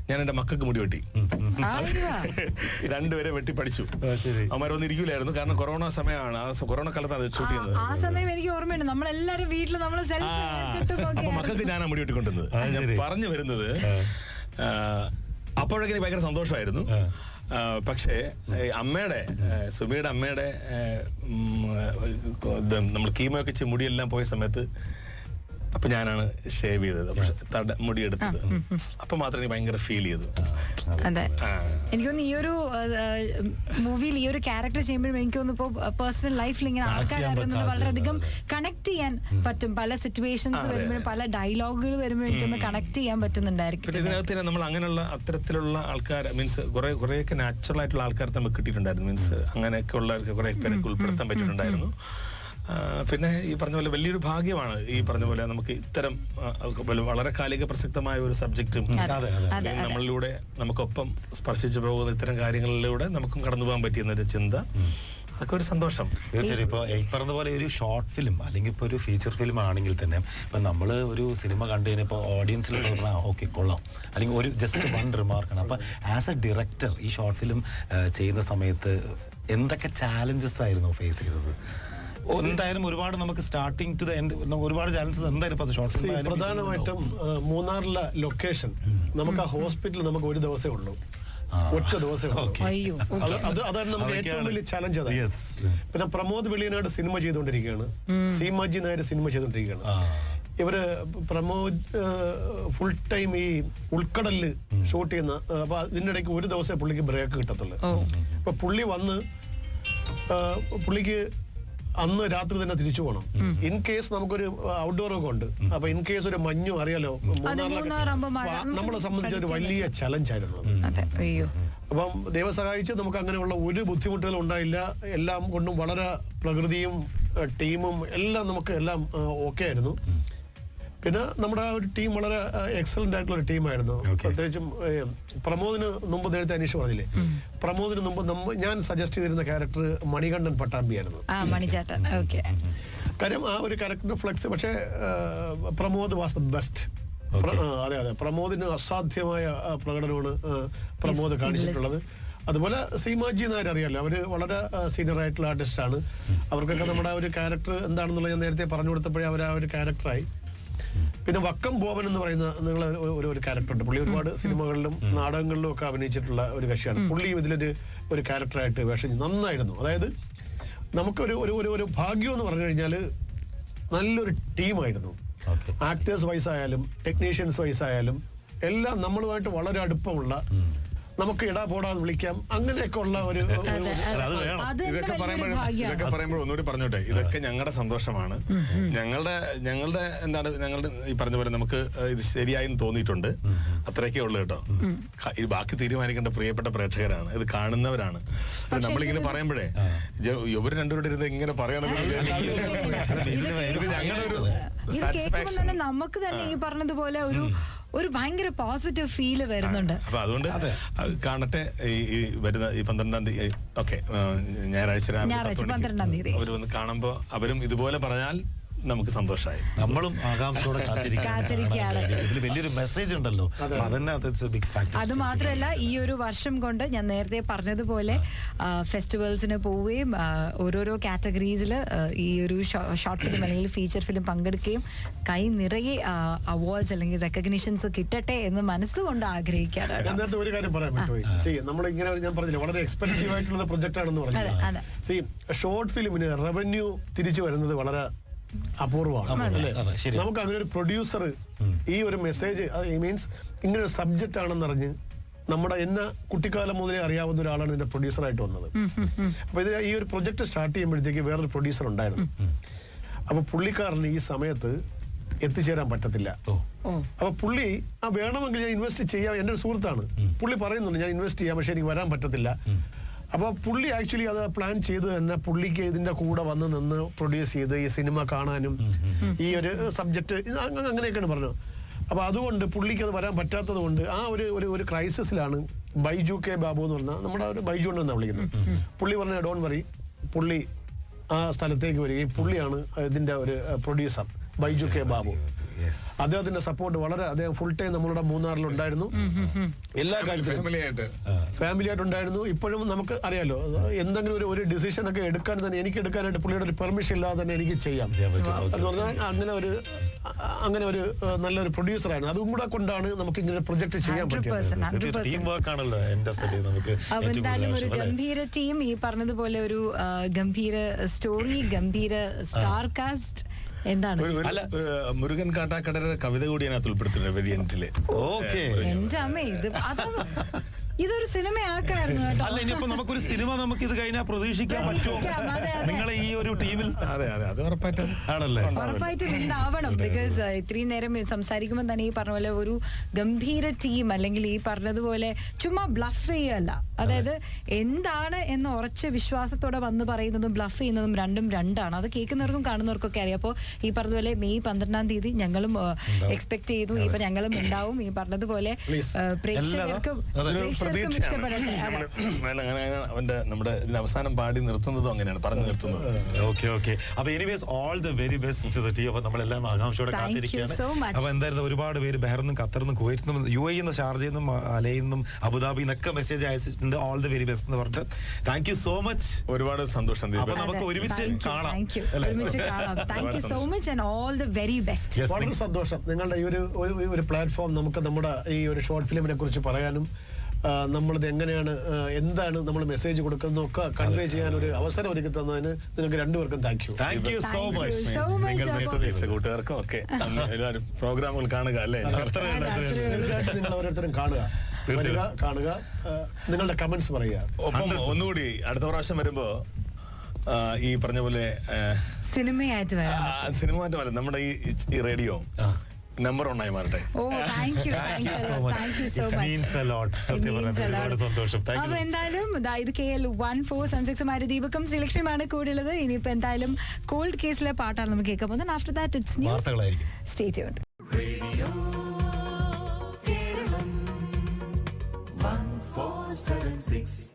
Speaker 4: ഞാൻ എന്റെ മക്കൾക്ക് മുടി വെട്ടി. രണ്ടുപേരെ വെട്ടി പഠിച്ചു.
Speaker 3: ശരി.
Speaker 4: അവന്മാരൊന്നും ഇരിക്കില്ലായിരുന്നു കാരണം കൊറോണ സമയമാണ്. ആ കൊറോണ കാലത്താണ് ഷൂട്ട്
Speaker 2: ആ-
Speaker 4: ചെയ്യുന്നത്.
Speaker 2: ആ സമയം എനിക്ക് ഓർമ്മയുണ്ട്. നമ്മളെല്ലാരും വീട്ടിൽ നമ്മൾ
Speaker 4: മക്കൾക്ക് ഞാനാ മുടി
Speaker 3: വെട്ടിക്കൊണ്ടിരുന്നത്
Speaker 4: ഞാൻ പറഞ്ഞു വരുന്നത് അപ്പോഴൊക്കെ എനിക്ക് ഭയങ്കര സന്തോഷമായിരുന്നു. പക്ഷേ അമ്മയുടെ സുമിയുടെ അമ്മയുടെ നമ്മൾ കീമോ ഒക്കെ മുടിയെല്ലാം പോയ സമയത്ത് അപ്പൊ ഞാനാണ് ഷേവ് ചെയ്തത്. തട മുടി എടുത്തത് അപ്പൊ മാത്രമേ എനിക്ക് ഭയങ്കര ഫീൽ ചെയ്തു.
Speaker 2: അതെ.
Speaker 4: എനിക്ക്
Speaker 2: തോന്നുന്നു ഈ ഒരു മൂവിയിൽ ഈ ഒരു ക്യാരക്ടർ ചെയ്യുമ്പോഴും എനിക്കൊന്ന് ഇപ്പോൾ പേഴ്സണൽ ലൈഫിൽ ഇങ്ങനെ ആൾക്കാർ
Speaker 3: ചെയ്യാൻ
Speaker 2: വളരെയധികം കണക്ട് ചെയ്യാൻ പറ്റും. പല സിറ്റുവേഷൻസ് വരുമ്പോഴും പല ഡയലോഗുകൾ വരുമ്പോഴും എനിക്കൊന്ന് കണക്ട് ചെയ്യാൻ പറ്റുന്നുണ്ടായിരിക്കും.
Speaker 4: ഇതിനകത്ത് തന്നെ നമ്മൾ അങ്ങനെയുള്ള അത്തരത്തിലുള്ള ആൾക്കാർ മീൻസ് കുറെ കുറെയൊക്കെ നാച്ചുറൽ ആയിട്ടുള്ള ആൾക്കാർ നമുക്ക് കിട്ടിയിട്ടുണ്ടായിരുന്നു. മീൻസ് അങ്ങനെയൊക്കെ ഉള്ള കുറെ പേരൊക്കെ ഉൾപ്പെടുത്താൻ പറ്റിയിട്ടുണ്ടായിരുന്നു. പിന്നെ ഈ പറഞ്ഞ പോലെ വലിയൊരു ഭാഗ്യമാണ് ഈ പറഞ്ഞ പോലെ നമുക്ക് ഇത്തരം വളരെ കാലിക പ്രസക്തമായ ഒരു സബ്ജക്റ്റും. നമ്മളിലൂടെ നമുക്കൊപ്പം സ്പർശിച്ചു പോകുന്ന ഇത്തരം കാര്യങ്ങളിലൂടെ നമുക്കും കടന്നു പോകാൻ പറ്റിയെന്ന ഒരു ചിന്ത. അതൊക്കെ ഒരു സന്തോഷം.
Speaker 3: തീർച്ചയായും ഇപ്പൊ ഈ പറഞ്ഞ പോലെ ഒരു ഷോർട്ട് ഫിലിം അല്ലെങ്കിൽ ഇപ്പൊ ഒരു ഫീച്ചർ ഫിലിം ആണെങ്കിൽ തന്നെ ഇപ്പൊ നമ്മൾ ഒരു സിനിമ കണ്ടു കഴിഞ്ഞപ്പോൾ ഓഡിയൻസിൽ പറഞ്ഞാൽ ഓക്കെ കൊള്ളാം. അല്ലെങ്കിൽ ഒരു ജസ്റ്റ് വൺ റിമാർക്കാണ് അപ്പൊ ആസ് എ ഡയറക്ടർ ഈ ഷോർട്ട് ഫിലിം ചെയ്യുന്ന സമയത്ത് എന്തൊക്കെ ചാലഞ്ചസ് ആയിരുന്നു ഫേസ് ചെയ്തത്? എന്തായാലും ഒരുപാട് നമുക്ക് സ്റ്റാർട്ടിങ് ടു ദ എൻഡ് ഒരുപാട് ചാൻസസ് എന്തായാലും ഫിലിം
Speaker 5: പ്രധാനമായിട്ടും മൂന്നാറിലെ ലൊക്കേഷൻ നമുക്ക് ആ ഹോസ്പിറ്റൽ നമുക്ക് ഒരു ദിവസമേ ഉള്ളൂ. ഒറ്റ
Speaker 2: ദിവസം
Speaker 5: അത് അതാണ് നമുക്ക് ഏറ്റവും വലിയ ചലഞ്ച് അതാണ്.
Speaker 3: യെസ്
Speaker 5: പിന്നെ പ്രമോദ് വെളിയനാട് സിനിമ ചെയ്തുകൊണ്ടിരിക്കുകയാണ്. സീമാജി നായർ സിനിമ ചെയ്തുകൊണ്ടിരിക്കുകയാണ്. ഇവർ പ്രമോദ് ഫുൾ ടൈം ഈ ഉൾക്കടലിൽ ഷൂട്ട് ചെയ്യുന്ന അപ്പൊ ഇതിന്റെ ഇടയ്ക്ക് ഒരു ദിവസമേ പുള്ളിക്ക് ബ്രേക്ക് കിട്ടത്തുള്ളൂ. അപ്പൊ പുള്ളി വന്ന് പുള്ളിക്ക് അന്ന് രാത്രി തന്നെ തിരിച്ചു പോകണം ഇൻ കേസ് നമുക്കൊരു ഔട്ട്ഡോർ ഒക്കെ ഉണ്ട്. അപ്പൊ ഇൻ കേസ് ഒരു മഞ്ഞും അറിയാലോ. നമ്മളെ സംബന്ധിച്ച് ഒരു വലിയ ചലഞ്ച് ആയിരുന്നു അതെ.
Speaker 2: അയ്യോ.
Speaker 5: അപ്പം ദൈവം സഹായിച്ച് നമുക്ക് അങ്ങനെയുള്ള ഒരു ബുദ്ധിമുട്ടുകളും ഉണ്ടായില്ല. എല്ലാം കൊണ്ടും വളരെ പ്രകൃതിയും ടീമും എല്ലാം നമുക്ക് എല്ലാം ഓക്കെ ആയിരുന്നു. പിന്നെ നമ്മുടെ ആ ഒരു ടീം വളരെ എക്സലന്റ് ആയിട്ടുള്ള ഒരു ടീമായിരുന്നു പ്രത്യേകിച്ചും പ്രമോദിന് മുമ്പ് നേരത്തെ അനീഷ് പറഞ്ഞില്ലേ? പ്രമോദിന് മുമ്പ് ഞാൻ സജസ്റ്റ് ചെയ്തിരുന്ന ക്യാരക്ടർ മണികണ്ഠൻ പട്ടാമ്പിയായിരുന്നു
Speaker 2: ആ മണിച്ചേട്ടൻ ഓക്കെ
Speaker 5: കാര്യം ആ ഒരു ക്യാരക്ടർ ഫ്ലെക്സ് പക്ഷേ പ്രമോദ് വാസ് ദ ബെസ്റ്റ് അതെ അതെ. പ്രമോദിന് അസാധ്യമായ പ്രകടനമാണ് പ്രമോദ് കാണിച്ചിട്ടുള്ളത്. അതുപോലെ സീമാജി നായർ അറിയാലോ? അവർ വളരെ സീനിയർ ആയിട്ടുള്ള ആർട്ടിസ്റ്റ് ആണ്. അവർക്കൊക്കെ നമ്മുടെ ആ ഒരു ക്യാരക്ടർ എന്താണെന്നുള്ളത് ഞാൻ നേരത്തെ പറഞ്ഞു കൊടുത്തപ്പോഴേ അവർ ആ ഒരു ക്യാരക്ടറായി പിന്നെ വക്കം ബോബൻ എന്ന് പറയുന്ന നിങ്ങൾ ഒരു ഒരു ക്യാരക്ടർ ഉണ്ട് പുള്ളി ഒരുപാട് സിനിമകളിലും നാടകങ്ങളിലും ഒക്കെ അഭിനയിച്ചിട്ടുള്ള ഒരു കക്ഷിയാണ്. പുള്ളിയും ഇതിലൊരു ഒരു ക്യാരക്ടറായിട്ട് വേഷം. നന്നായിരുന്നു. അതായത് നമുക്കൊരു ഒരു ഒരു ഒരു ഭാഗ്യം എന്ന് പറഞ്ഞു കഴിഞ്ഞാൽ നല്ലൊരു ടീമായിരുന്നു. ആക്ടേഴ്സ് വൈസ് ആയാലും ടെക്നീഷ്യൻസ് വൈസ് ആയാലും എല്ലാം നമ്മളുമായിട്ട് വളരെ അടുപ്പമുള്ള നമുക്ക് ഇടാ പോടാന്ന് വിളിക്കാം. അങ്ങനെയൊക്കെ ഉള്ള ഒരു ഒരു-
Speaker 2: അത്.
Speaker 3: വേണം.
Speaker 4: ഇതൊക്കെ പറയുമ്പോഴും ഇതൊക്കെ പറയുമ്പോൾ ഒന്നുകൂടി പറഞ്ഞോട്ടെ. ഇതൊക്കെ ഞങ്ങളുടെ സന്തോഷമാണ്. ഞങ്ങളുടെ ഞങ്ങളുടെ എന്താണ് ഞങ്ങളുടെ ഈ പറഞ്ഞ പോലെ നമുക്ക് ഇത് ശരിയായെന്ന് തോന്നിയിട്ടുണ്ട്. അത്രയൊക്കെ ഉള്ളു കേട്ടോ. ഇത് ബാക്കി തീരുമാനിക്കേണ്ട പ്രിയപ്പെട്ട പ്രേക്ഷകരാണ്. ഇത് കാണുന്നവരാണ്. നമ്മളിങ്ങനെ പറയുമ്പോഴേ ഇവർ രണ്ടുപേരും രണ്ടുപേരുടെ ഇരുന്ന് ഇങ്ങനെ പറയണമെങ്കിൽ ഇത് ഞങ്ങളുടെ ഒരു
Speaker 2: തന്നെ നമുക്ക് തന്നെ ഈ പറഞ്ഞതുപോലെ ഒരു ഒരു ഭയങ്കര പോസിറ്റീവ് ഫീൽ വരുന്നുണ്ട്
Speaker 4: അപ്പൊ അതുകൊണ്ട് അത് കാണട്ടെ ഈ വരുന്ന ഈ പന്ത്രണ്ടാം തീയതി ഓക്കെ ഞായറാഴ്ച രാവിലെ. അവർ വന്ന് കാണുമ്പോ അവരും ഇതുപോലെ പറഞ്ഞാൽ നമുക്ക് സന്തോഷമായി
Speaker 3: നമ്മളും ആകാംക്ഷയോടെ
Speaker 2: കാത്തിരിക്കുകയാണ്.
Speaker 3: ഇതിൽ വലിയൊരു മെസ്സേജ് ഉണ്ടല്ലോ.
Speaker 2: അത്. മാത്രമല്ല ഈ ഒരു വർഷം കൊണ്ട് ഞാൻ നേരത്തെ പറഞ്ഞതുപോലെ ഫെസ്റ്റിവൽസിന് പോവുകയും ഓരോരോ കാറ്റഗറീസിൽ ഈ ഒരു ഷോർട്ട് ഫിലിം അല്ലെങ്കിൽ ഫീച്ചർ ഫിലിം പങ്കെടുക്കുകയും കൈ നിറയെ അവാർഡ്സ് അല്ലെങ്കിൽ റെക്കഗ്നീഷൻസ് കിട്ടട്ടെ എന്ന് മനസ്സുകൊണ്ട്
Speaker 5: ആഗ്രഹിക്കാറുണ്ട് ഒരു കാര്യം പറയാൻ പറ്റുമോ സി നമ്മൾ ഇങ്ങനെ ഞാൻ പറഞ്ഞില്ല വളരെ എക്സ്പെൻസീവ് ആയിട്ടുള്ള പ്രൊജക്ട് ആണെന്ന് പറഞ്ഞു സി ഷോർട്ട് ഫിലിമിന് റവന്യൂ തിരിച്ചു വരുന്നത് വളരെ അപൂർവമാണ്. നമുക്ക് അങ്ങനെ ഒരു പ്രൊഡ്യൂസർ ഈ ഒരു മെസ്സേജ് മീൻസ് ഇങ്ങനെ ഒരു സബ്ജക്റ്റ് ആണെന്നറിഞ്ഞ് നമ്മുടെ എന്നെ കുട്ടിക്കാലം മുതലേ അറിയാവുന്ന ഒരാളാണ് ഇതിന്റെ പ്രൊഡ്യൂസറായിട്ട് വന്നത്. അപ്പൊ ഇത് ഈ ഒരു പ്രൊജക്ട് സ്റ്റാർട്ട് ചെയ്യുമ്പോഴത്തേക്ക് വേറൊരു പ്രൊഡ്യൂസർ ഉണ്ടായിരുന്നു. അപ്പൊ പുള്ളിക്കാരന് ഈ സമയത്ത് എത്തിച്ചേരാൻ പറ്റത്തില്ല. അപ്പൊ പുള്ളി ആ വേണമെങ്കിൽ ഞാൻ ഇൻവെസ്റ്റ് ചെയ്യാം. എന്റെ ഒരു സുഹൃത്താണ്. പുള്ളി പറയുന്നുണ്ട് ഞാൻ ഇൻവെസ്റ്റ് ചെയ്യാം പക്ഷെ എനിക്ക് വരാൻ പറ്റത്തില്ല. അപ്പൊ പുള്ളി ആക്ച്വലി അത് പ്ലാൻ ചെയ്ത് തന്നെ പുള്ളിക്ക് ഇതിന്റെ കൂടെ വന്ന് നിന്ന് പ്രൊഡ്യൂസ് ചെയ്ത് ഈ സിനിമ കാണാനും ഈ ഒരു സബ്ജക്ട് അങ്ങനെയൊക്കെയാണ് പറഞ്ഞത്. അപ്പൊ അതുകൊണ്ട് പുള്ളിക്ക് അത് വരാൻ പറ്റാത്തത് കൊണ്ട് ആ ഒരു ഒരു ഒരു ക്രൈസിസിലാണ് ബൈജു കെ ബാബു എന്ന് പറഞ്ഞ നമ്മുടെ ഒരു ബൈജു എന്നാണ് വിളിക്കുന്നത്. പുള്ളി പറഞ്ഞ ഡോൺ വറി പുള്ളി ആ സ്ഥലത്തേക്ക് വരികയും പുള്ളിയാണ് ഇതിന്റെ ഒരു പ്രൊഡ്യൂസർ ബൈജു കെ ബാബു. അദ്ദേഹത്തിന്റെ സപ്പോർട്ട് വളരെ അദ്ദേഹം ഫുൾ ടൈം നമ്മളുടെ മൂന്നാറിലുണ്ടായിരുന്നു എല്ലാ കാര്യത്തിലും.
Speaker 4: ഫാമിലിയായിട്ട്
Speaker 5: ആയിട്ട് ഉണ്ടായിരുന്നു. ഇപ്പോഴും നമുക്ക് അറിയാലോ എന്തെങ്കിലും ഒരു ഒരു ഡിസിഷൻ ഒക്കെ എടുക്കാൻ തന്നെ എനിക്ക് എടുക്കാനായിട്ട് പുള്ളിയുടെ ഒരു പെർമിഷൻ ഇല്ലാതെ തന്നെ എനിക്ക് ചെയ്യാം. എന്ന് പറഞ്ഞാൽ അങ്ങനെ ഒരു അങ്ങനെ ഒരു നല്ലൊരു പ്രൊഡ്യൂസറാണ് അതും കൂടെ കൊണ്ടാണ് നമുക്ക് ഇങ്ങനെ പ്രൊജക്ട് ചെയ്യാൻ
Speaker 2: പറ്റുന്നത്
Speaker 5: പറ്റിയത്.
Speaker 2: പേഴ്സെന്റ്
Speaker 3: ടീം വർക്ക് ആണല്ലോ എൻഡ് ഓഫ് ദ ഡേ നമുക്ക്
Speaker 2: അപ്പൊ
Speaker 3: ഏറ്റവും
Speaker 2: എന്തായാലും ഒരു ഗംഭീര ടീം ഈ പറഞ്ഞതുപോലെ ഒരു ഗംഭീര സ്റ്റോറി ഗംഭീര സ്റ്റാർ കാസ്റ്റ് എന്താണ്?
Speaker 4: മുരുകൻ കാട്ടാക്കടയുടെ കവിത കൂടി അതിനകത്ത് ഉൾപ്പെടുത്തിട്ടുണ്ട് വെരി
Speaker 3: ഓക്കെ.
Speaker 2: എന്റെ അമ്മ ഇത് അതാ ഇതൊരു സിനിമയാക്കായിരുന്നു കേട്ടോ.
Speaker 3: അല്ല ഇനിയിപ്പോ നമുക്കൊരു സിനിമ നമുക്ക് ഇത് കഴിഞ്ഞാൽ പ്രതീക്ഷിക്കാൻ പറ്റുമോ?
Speaker 2: പ്രതീക്ഷിക്കാം, അതെ, അതെ.
Speaker 3: നിങ്ങളെ ഈ ഒരു ടീമിൽ
Speaker 4: അതെ അതെ അത് ഉറപ്പായിട്ടും
Speaker 3: ആണല്ലേ?
Speaker 2: ഉറപ്പായിട്ടും ഉണ്ടാവണം ബിക്കോസ് ഇത്രയും നേരം സംസാരിക്കുമ്പോൾ തന്നെ ഈ പറഞ്ഞ പോലെ ഒരു ഗംഭീര ടീം അല്ലെങ്കിൽ ഈ പറഞ്ഞതുപോലെ ചുമ്മാ ബ്ലഫ് ചെയ്യല്ല. അതായത് എന്താണ് എന്ന ഉറച്ച വിശ്വാസത്തോടെ വന്ന് പറയുന്നതും ബ്ലഫ് ചെയ്യുന്നതും രണ്ടും രണ്ടാണ്. അത് കേൾക്കുന്നവർക്കും കാണുന്നവർക്കും ഒക്കെ അറിയാം. അപ്പോൾ ഈ പറഞ്ഞതുപോലെ മെയ് പന്ത്രണ്ടാം തീയതി ഞങ്ങളും എക്സ്പെക്ട് ചെയ്തു. ഇപ്പൊ ഞങ്ങളും ഉണ്ടാവും. ഈ പറഞ്ഞതുപോലെ
Speaker 5: Please.
Speaker 2: പ്രേക്ഷകർക്കും അതെ.
Speaker 4: അങ്ങനെ അവന്റെ നമ്മുടെ ഇതിന് അവസാനം പാടി നിർത്തുന്നതും അങ്ങനെയാണ് പറഞ്ഞു നിർത്തുന്നത്.
Speaker 3: Okay okay. അപ്പൊ anyways all the very best to the team അപ്പൊ നമ്മളെല്ലാം ആകാംക്ഷയോടെ കാത്തിരിക്കുകയാണ്. അപ്പൊ എന്തായാലും ഒരുപാട് പേര് ബഹറിന്നും ഖത്തറിന്നും കുവൈറ്റിൽ നിന്നും യു എ നിന്ന് ഷാർജയിൽ നിന്നും അലയിൽ നിന്നും അബുദാബിയിൽ നിന്നൊക്കെ മെസ്സേജ് അയച്ചിട്ടുണ്ട്. ഓൾ ദ വെരി ബെസ്റ്റ് എന്ന് പറഞ്ഞിട്ട്. താങ്ക് യു സോ മച്ച്
Speaker 4: ഒരുപാട് സന്തോഷം.
Speaker 3: അപ്പൊ നമുക്ക് ഒരുമിച്ച് കാണാം.
Speaker 2: ഒരുമിച്ച് കാണാം. Thank you so much and all the very best
Speaker 5: വളരെ സന്തോഷം. നിങ്ങളുടെ ഈ ഒരു ഒരു- പ്ലാറ്റ്ഫോം നമുക്ക് നമ്മുടെ ഈ ഒരു ഷോർട്ട് ഫിലിമിനെ കുറിച്ച് പറയാനും നമ്മളിത് എങ്ങനെയാണ് എന്താണ് നമ്മൾ മെസ്സേജ് കൊടുക്കുന്നതൊക്കെ കൺവേ ചെയ്യാൻ ഒരു അവസരം ഒരുക്കി തന്നതിന് നിങ്ങൾക്ക് രണ്ടുപേർക്കും thank you
Speaker 3: thank you so much
Speaker 4: കൂട്ടുകാർക്കും ഒക്കെ. പ്രോഗ്രാമുകൾ കാണുക അല്ലേ?
Speaker 5: തീർച്ചയായിട്ടും നിങ്ങൾ ഓരോരുത്തരും കാണുക. വരിക കാണുക നിങ്ങളുടെ കമന്റ്സ് പറയുക.
Speaker 4: ഒപ്പം ഒന്നുകൂടി അടുത്ത പ്രാവശ്യം വരുമ്പോ ഈ പറഞ്ഞ പോലെ
Speaker 2: സിനിമയായിട്ട് വരാം
Speaker 4: സിനിമ മാറ്റമല്ല നമ്മുടെ ഈ റേഡിയോ. നമ്പർ ഒന്നായി മാറട്ടെ.
Speaker 2: അപ്പൊ എന്തായാലും ദാ ഇത് K L one four seven six Mari ദീപക്കും ശ്രീലക്ഷ്മിയുമാണ് കൂടിയുള്ളത് ഇനിയിപ്പോ എന്തായാലും കോൾഡ് കേസിലെ പാട്ടാണ് നമുക്ക് കേൾക്കാൻ പോകുന്നത്. After that it's news
Speaker 1: state six.